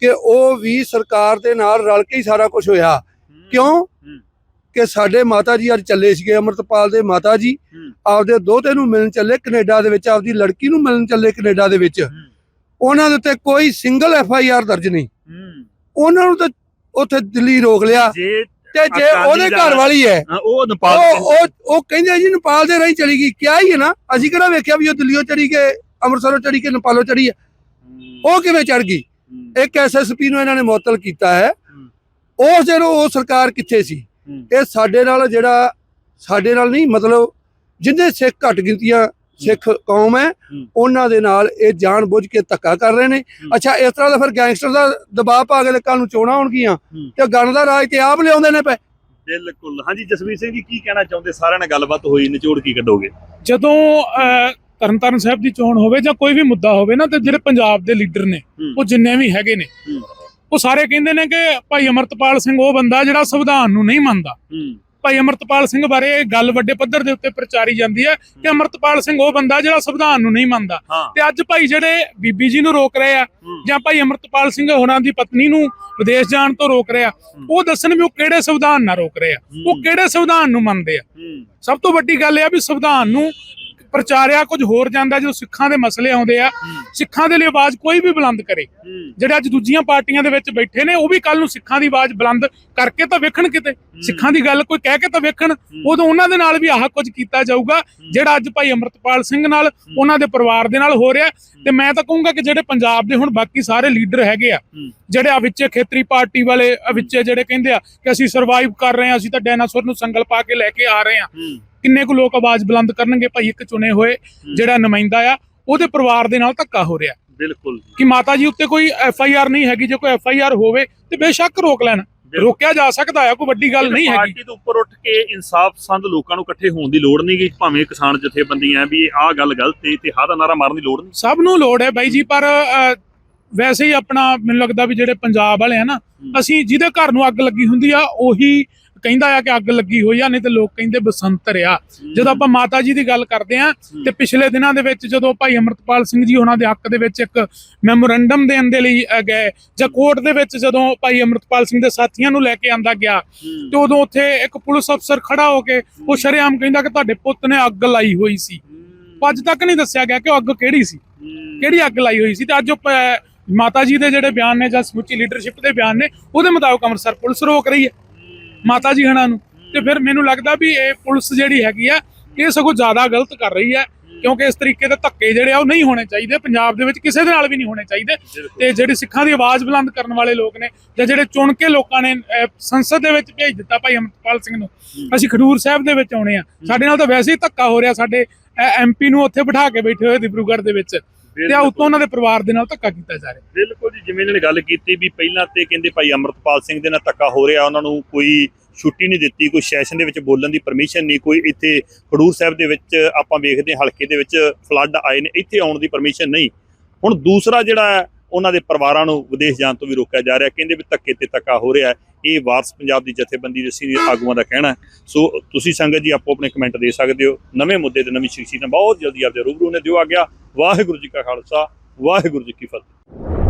ਕਿ ਉਹ ਵੀ ਸਰਕਾਰ ਦੇ ਨਾਲ ਰਲ ਕੇ ਹੀ ਸਾਰਾ ਕੁਝ ਹੋਇਆ। ਕਿਉਂ? ਕਿ ਸਾਡੇ ਮਾਤਾ ਜੀ ਅੱਜ ਚੱਲੇ ਸੀਗੇ ਅਮਰਤਪਾਲ ਦੇ ਮਾਤਾ ਜੀ। ਆਪਦੇ ਦੋਤੇ ਨੂੰ ਮਿਲਣ ਚੱਲੇ ਕੈਨੇਡਾ ਦੇ ਵਿੱਚ ਆਪਦੀ ਲੜਕੀ ਨੂੰ ਮਿਲਣ ਚੱਲੇ ਕੈਨੇਡਾ ਦੇ ਵਿੱਚ। ਉਹਨਾਂ ਦੇ ਉੱਤੇ ਕੋਈ ਸਿੰਗਲ ਐਫ ਆਈ ਆਰ ਦਰਜ ਨਹੀਂ। ਉਹਨਾਂ ਨੂੰ ਤਾਂ ਉੱਥੇ ਦਿੱਲੀ ਰੋਕ ਲਿਆ ਜੇ ਤੇ ਜੇ ਉਹਦੇ ਘਰ ਵਾਲੀ ਹੈ ਉਹ ਨੇਪਾਲ ਉਹ ਉਹ ਕਹਿੰਦੇ ਜੀ ਨੇਪਾਲ ਦੇ ਰਾਹੀਂ ਚਲੀ ਗਈ। ਕਿਹਾ ਹੀ ਹੈ ਨਾ ਅਸੀਂ ਕਿਹੜਾ ਵੇਖਿਆ ਵੀ ਉਹ ਦਿੱਲੀੋਂ ਚੜੀ ਕੇ ਅੰਮ੍ਰਿਤਸਰੋਂ ਚੜੀ ਕੇ ਨੇਪਾਲੋਂ ਚੜੀ ਹੈ। ਉਹ ਕਿਵੇਂ ਚੜ ਗਈ? ਇੱਕ ਐਸਐਸਪੀ ਨੂੰ ਇਹਨਾਂ ਨੇ ਮੁਅੱਤਲ ਕੀਤਾ ਹੈ। ਉਸ ਦਿਨ ਉਹ ਸਰਕਾਰ ਕਿੱਥੇ ਸੀ। ਇਹ ਸਾਡੇ ਨਾਲ ਜਿਹੜਾ ਸਾਡੇ ਨਾਲ ਨਹੀਂ ਮਤਲਬ ਜਿੰਨੇ ਸਿੱਖ ਘੱਟ ਗਿਣਤੀਆਂ ਸਿੱਖ ਕੌਮ ਹੈ। ਉਹਨਾਂ ਦੇ ਨਾਲ ਇਹ ਜਾਣ ਬੁੱਝ ਕੇ ਧੱਕਾ ਕਰ ਰਹੇ ਨੇ ਅੱਛਾ ਇਸ ਤਰ੍ਹਾਂ ਦਾ ਫਿਰ ਗੈਂਗਸਟਰ ਦਾ ਦਬਾਅ ਪਾ ਕੇ ਕੱਲ ਨੂੰ ਚੋਣਾਂ ਹੋਣਗੀਆਂ। ਤੇ ਗਨ ਦਾ ਰਾਜ ਤੇ ਆਪ ਲਿਆਉਂਦੇ ਨੇ ਪਏ ਬਿਲਕੁਲ ਹਾਂਜੀ ਜਸਵੀਰ ਸਿੰਘ ਜੀ ਕੀ ਕਹਿਣਾ ਚਾਹੁੰਦੇ ਸਾਰਿਆਂ ਨਾਲ ਗੱਲਬਾਤ ਹੋਈ ਨਿਚੋੜ ਕੀ ਕੱਢੋਗੇ ਜਦੋਂ ਤਰਨਤਾਰਨ ਸਾਹਿਬ ਦੀ ਚੋਣ ਹੋਵੇ ਜਾਂ ਕੋਈ ਵੀ ਮੁੱਦਾ ਹੋਵੇ ਨਾ ਤੇ ਜਿਹੜੇ ਪੰਜਾਬ ਦੇ ਲੀਡਰ ਨੇ। ਉਹ ਜਿੰਨੇ ਵੀ ਹੈਗੇ ਨੇ। ਉਹ ਸਾਰੇ ਕਹਿੰਦੇ ਨੇ ਕਿ ਭਾਈ ਅਮਰਤਪਾਲ ਸਿੰਘ ਉਹ ਬੰਦਾ ਜਿਹੜਾ ਸੰਵਿਧਾਨ ਨੂੰ ਨਹੀਂ ਮੰਨਦਾ ਭਾਈ ਅਮਰਤਪਾਲ ਸਿੰਘ ਬਾਰੇ ਇਹ ਗੱਲ ਵੱਡੇ ਪੱਧਰ ਦੇ ਉੱਤੇ ਪ੍ਰਚਾਰੀ ਜਾਂਦੀ ਹੈ ਕਿ ਅਮਰਤਪਾਲ ਸਿੰਘ ਉਹ ਬੰਦਾ ਜਿਹੜਾ ਸੰਵਿਧਾਨ ਨੂੰ ਨਹੀਂ ਮੰਨਦਾ। ਤੇ ਅੱਜ ਭਾਈ ਜਿਹੜੇ ਬੀਬੀ ਜੀ ਨੂੰ ਰੋਕ ਰਹੇ ਆ। ਜਾਂ ਭਾਈ ਅਮਰਤਪਾਲ ਸਿੰਘ ਹੋਰਾਂ ਦੀ ਪਤਨੀ ਨੂੰ ਵਿਦੇਸ਼ ਜਾਣ ਤੋਂ ਰੋਕ ਰਹੇ ਆ ਉਹ ਦੱਸਣ ਵੀ ਉਹ ਕਿਹੜੇ ਸੰਵਿਧਾਨ ਨਾਲ ਰੋਕ ਰਹੇ ਆ। ਉਹ ਕਿਹੜੇ ਸੰਵਿਧਾਨ ਨੂੰ ਮੰਨਦੇ ਆ। ਸਭ ਤੋਂ ਵੱਡੀ ਗੱਲ ਇਹ ਆ ਵੀ ਸੰਵਿਧਾਨ ਨੂੰ ਪ੍ਰਚਾਰਿਆ ਕੁਝ ਹੋਰ ਜਾਂਦਾ ਜਦੋਂ ਸਿੱਖਾਂ ਦੇ ਮਸਲੇ ਆਉਂਦੇ ਆ ਸਿੱਖਾਂ ਦੇ ਲਈ ਆਵਾਜ਼ ਕੋਈ ਵੀ ਬੁਲੰਦ ਕਰੇ। ਜਿਹੜੇ ਅੱਜ ਦੂਜੀਆਂ ਪਾਰਟੀਆਂ ਦੇ ਵਿੱਚ ਬੈਠੇ ਨੇ ਉਹ ਵੀ ਕੱਲ ਨੂੰ ਸਿੱਖਾਂ ਦੀ ਆਵਾਜ਼ ਬੁਲੰਦ ਕਰਕੇ ਤਾਂ ਵੇਖਣ ਕਿਤੇ। ਸਿੱਖਾਂ ਦੀ ਗੱਲ ਕੋਈ ਕਹਿ ਕੇ ਤਾਂ ਵੇਖਣ ਉਦੋਂ ਉਹਨਾਂ ਦੇ ਨਾਲ ਵੀ ਆਹ ਕੁਝ ਕੀਤਾ ਜਾਊਗਾ ਜਿਹੜਾ ਅੱਜ ਭਾਈ ਅਮਰਤਪਾਲ ਸਿੰਘ ਨਾਲ ਉਹਨਾਂ ਦੇ ਪਰਿਵਾਰ ਦੇ ਨਾਲ ਹੋ ਰਿਹਾ। ਤੇ ਮੈਂ ਤਾਂ ਕਹੂੰਗਾ ਕਿ ਜਿਹੜੇ ਪੰਜਾਬ ਦੇ ਹੁਣ ਬਾਕੀ ਸਾਰੇ ਲੀਡਰ ਹੈਗੇ ਆ। ਜਿਹੜੇ ਆ ਵਿੱਚੇ ਖੇਤਰੀ ਪਾਰਟੀ ਵਾਲੇ ਵਿੱਚੇ ਜਿਹੜੇ ਕਹਿੰਦੇ ਆ ਕਿ ਅਸੀਂ ਸਰਵਾਈਵ ਕਰ ਰਹੇ ਆ ਅਸੀਂ ਤਾਂ ਡਾਇਨਾਸੌਰ ਨੂੰ ਸੰਗਲ ਪਾ ਕੇ ਲੈ ਕੇ ਆ ਰਹੇ ਆ ਕਿੰਨੇ ਕੁ ਲੋਕ ਆਵਾਜ਼ ਬੁਲੰਦ ਕਰਨਗੇ ਭਾਈ ਇੱਕ ਚੁਣੇ ਹੋਏ ਜਿਹੜਾ ਨੁਮਾਇੰਦਾ ਆ ਉਹਦੇ ਪਰਿਵਾਰ ਦੇ ਨਾਲ ਧੱਕਾ ਹੋ ਰਿਹਾ। ਬਿਲਕੁਲ ਕਿ ਮਾਤਾ ਜੀ ਉੱਤੇ ਕੋਈ ਐਫ ਆਈ ਆਰ ਨਹੀਂ ਹੈਗੀ ਜੇ ਕੋਈ ਐਫ ਆਈ ਆਰ ਹੋਵੇ ਤੇ ਬੇਸ਼ੱਕ ਰੋਕ ਲੈਣ। ਰੋਕਿਆ ਜਾ ਸਕਦਾ ਆ ਕੋਈ ਵੱਡੀ ਗੱਲ ਨਹੀਂ ਹੈਗੀ। ਪਾਰਟੀ ਤੋਂ ਉੱਪਰ ਉੱਠ ਕੇ ਇਨਸਾਫ ਪਸੰਦ ਲੋਕਾਂ ਨੂੰ ਇਕੱਠੇ ਹੋਣ ਦੀ ਲੋੜ ਨਹੀਂ ਗੀ ਭਾਵੇਂ ਕਿਸਾਨ ਜਥੇਬੰਦੀਆਂ ਵੀ ਆਹ ਗੱਲ ਗਲਤ ਹੈ ਤੇ ਹਾਂ ਦਾ ਨਾਰਾ ਮਾਰਨ ਦੀ ਲੋੜ ਨਹੀਂ। ਸਭ ਨੂੰ ਲੋੜ ਹੈ ਬਾਈ ਜੀ ਪਰ ਵੈਸੇ ਹੀ ਆਪਣਾ ਮੈਨੂੰ ਲੱਗਦਾ ਵੀ ਜਿਹੜੇ ਪੰਜਾਬ ਵਾਲੇ ਆ ਨਾ ਅਸੀਂ ਜਿਹਦੇ ਘਰ ਨੂੰ ਅੱਗ ਲੱਗੀ ਹੁੰਦੀ ਆ ਉਹੀ ਕਹਿੰਦਾ ਆ ਕਿ ਅੱਗ ਲੱਗੀ ਹੋਈ ਆ, ਨਹੀਂ ਤੇ ਲੋਕ ਕਹਿੰਦੇ ਬਸੰਤ ਆ ਜਦੋਂ ਆਪਾਂ ਮਾਤਾ ਜੀ ਦੀ ਗੱਲ ਕਰਦੇ ਆ, ਤੇ ਪਿਛਲੇ ਦਿਨਾਂ ਦੇ ਵਿੱਚ ਜਦੋਂ ਭਾਈ ਅਮਰਤਪਾਲ ਸਿੰਘ ਜੀ ਉਹਨਾਂ ਦੇ ਹੱਕ ਦੇ ਵਿੱਚ ਇੱਕ ਮੈਮੋਰੈਂਡਮ ਦੇਣ ਦੇ ਲਈ ਗਏ, ਜਾਂ ਕੋਰਟ ਦੇ ਵਿੱਚ ਜਦੋਂ ਭਾਈ ਅਮਰਤਪਾਲ ਸਿੰਘ ਦੇ ਸਾਥੀਆਂ ਨੂੰ ਲੈ ਕੇ ਆਂਦਾ ਗਿਆ, ਤੇ ਉਦੋਂ ਉੱਥੇ ਇੱਕ ਪੁਲਿਸ ਅਫਸਰ ਖੜਾ ਹੋ ਕੇ ਉਹ ਸ਼ਰੇਆਮ ਕਹਿੰਦਾ ਕਿ ਤੁਹਾਡੇ ਪੁੱਤ ਨੇ ਅੱਗ ਲਾਈ ਹੋਈ ਸੀ। ਅੱਜ ਤੱਕ ਨਹੀਂ ਦੱਸਿਆ ਗਿਆ ਕਿ ਉਹ ਅੱਗ ਕਿਹੜੀ ਸੀ, ਕਿਹੜੀ ਅੱਗ ਲਾਈ ਹੋਈ ਸੀ, ਤੇ ਅੱਜ ਉਹ ਮਾਤਾ ਜੀ ਦੇ ਜਿਹੜੇ ਬਿਆਨ ਨੇ ਜਾਂ ਸਮੁੱਚੀ ਲੀਡਰਸ਼ਿਪ ਦੇ ਬਿਆਨ ਨੇ, ਉਹਦੇ ਮੁਤਾਬਕ ਅੰਮ੍ਰਿਤਸਰ ਪੁਲਿਸ ਰੋਕ ਰਹੀ ਹੈ। ਮਾਤਾ ਜੀ ਹਣਾ ਨੂੰ। ਤੇ ਫਿਰ ਮੈਨੂੰ ਲੱਗਦਾ ਵੀ ਇਹ ਪੁਲਿਸ ਜਿਹੜੀ ਹੈਗੀ ਆ ਇਹ ਸਗੋਂ ਜ਼ਿਆਦਾ ਗਲਤ ਕਰ ਰਹੀ ਹੈ ਕਿਉਂਕਿ ਇਸ ਤਰੀਕੇ ਦੇ ਧੱਕੇ ਜਿਹੜੇ ਆ ਉਹ ਨਹੀਂ ਹੋਣੇ ਚਾਹੀਦੇ। ਪੰਜਾਬ ਦੇ ਵਿੱਚ ਕਿਸੇ ਦੇ ਨਾਲ ਵੀ ਨਹੀਂ ਹੋਣੇ ਚਾਹੀਦੇ। ਤੇ ਜਿਹੜੇ ਸਿੱਖਾਂ ਦੀ ਆਵਾਜ਼ ਬੁਲੰਦ ਕਰਨ ਵਾਲੇ ਲੋਕ ਨੇ ਜਾਂ ਜਿਹੜੇ ਚੁਣ ਕੇ ਲੋਕਾਂ ਨੇ ਸੰਸਦ ਦੇ ਵਿੱਚ ਭੇਜ ਦਿੱਤਾ ਭਾਈ ਅਮਰਪਾਲ ਸਿੰਘ ਨੂੰ ਅਸੀਂ ਖਡੂਰ ਸਾਹਿਬ ਦੇ ਵਿੱਚ ਆਉਣੇ ਆ। ਸਾਡੇ ਨਾਲ ਤਾਂ ਵੈਸੇ ਹੀ ਧੱਕਾ ਹੋ ਰਿਹਾ ਸਾਡੇ ਐਮਪੀ ਨੂੰ ਉੱਥੇ ਬਿਠਾ ਕੇ ਬੈਠੇ ਹੋਏ ਦਿਬਰੂਗੜ੍ਹ ਦੇ ਵਿੱਚ। ਤੇ ਆ ਉੱਤੋਂ ਉਹਨਾਂ ਦੇ ਪਰਿਵਾਰ ਦੇ ਨਾਲ ਧੱਕਾ ਕੀਤਾ ਜਾ ਰਿਹਾ। ਬਿਲਕੁਲ ਜੀ ਜਿਵੇਂ ਇਹਨਾਂ ਨੇ ਗੱਲ ਕੀਤੀ ਵੀ ਪਹਿਲਾਂ ਤੇ ਕਹਿੰਦੇ ਭਾਈ ਅਮਰਤਪਾਲ ਸਿੰਘ ਦੇ ਨਾਲ ਧੱਕਾ ਹੋ ਰਿਹਾ ਉਹਨਾਂ ਨੂੰ ਕੋਈ ਛੁੱਟੀ ਨਹੀਂ ਦਿੱਤੀ ਕੋਈ ਸੈਸ਼ਨ ਦੇ ਵਿੱਚ ਬੋਲਣ ਦੀ ਪਰਮਿਸ਼ਨ ਨਹੀਂ ਕੋਈ ਇੱਥੇ ਖਡੂਰ ਸਾਹਿਬ ਦੇ ਵਿੱਚ ਆਪਾਂ ਵੇਖਦੇ ਹਾਂ ਹਲਕੇ ਦੇ ਵਿੱਚ ਫਲੱਡ ਆਏ ਨੇ ਇੱਥੇ ਆਉਣ ਦੀ ਪਰਮਿਸ਼ਨ ਨਹੀਂ। ਹੁਣ ਦੂਸਰਾ ਜਿਹੜਾ ਉਹਨਾਂ ਦੇ ਪਰਿਵਾਰਾਂ ਨੂੰ ਵਿਦੇਸ਼ ਜਾਣ ਤੋਂ ਵੀ ਰੋਕਿਆ ਜਾ ਰਿਹਾ ਕਹਿੰਦੇ ਵੀ ਧੱਕੇ ਤੇ ਧੱਕਾ ਹੋ ਰਿਹਾ ਇਹ ਵਾਰਸ ਪੰਜਾਬ ਦੀ ਜਥੇਬੰਦੀ ਦੇ ਸੀਨੀਅਰ ਆਗੂਆਂ ਦਾ ਕਹਿਣਾ ਸੋ ਤੁਸੀਂ ਸੰਗਤ ਜੀ ਆਪੋ ਆਪਣੇ ਕਮੈਂਟ ਦੇ ਸਕਦੇ ਹੋ। ਨਵੇਂ ਮੁੱਦੇ ਤੇ ਨਵੀਂ ਸ਼ਖਸੀਅਤ ਬਹੁਤ ਜਲਦੀ ਆਪਦੇ ਰੂਬਰੂ ਨੇ ਦਿਓ। ਆ ਗਿਆ ਵਾਹਿਗੁਰੂ ਜੀ ਕਾ ਖਾਲਸਾ, ਵਾਹਿਗੁਰੂ ਜੀ ਕੀ ਫਤਿਹ।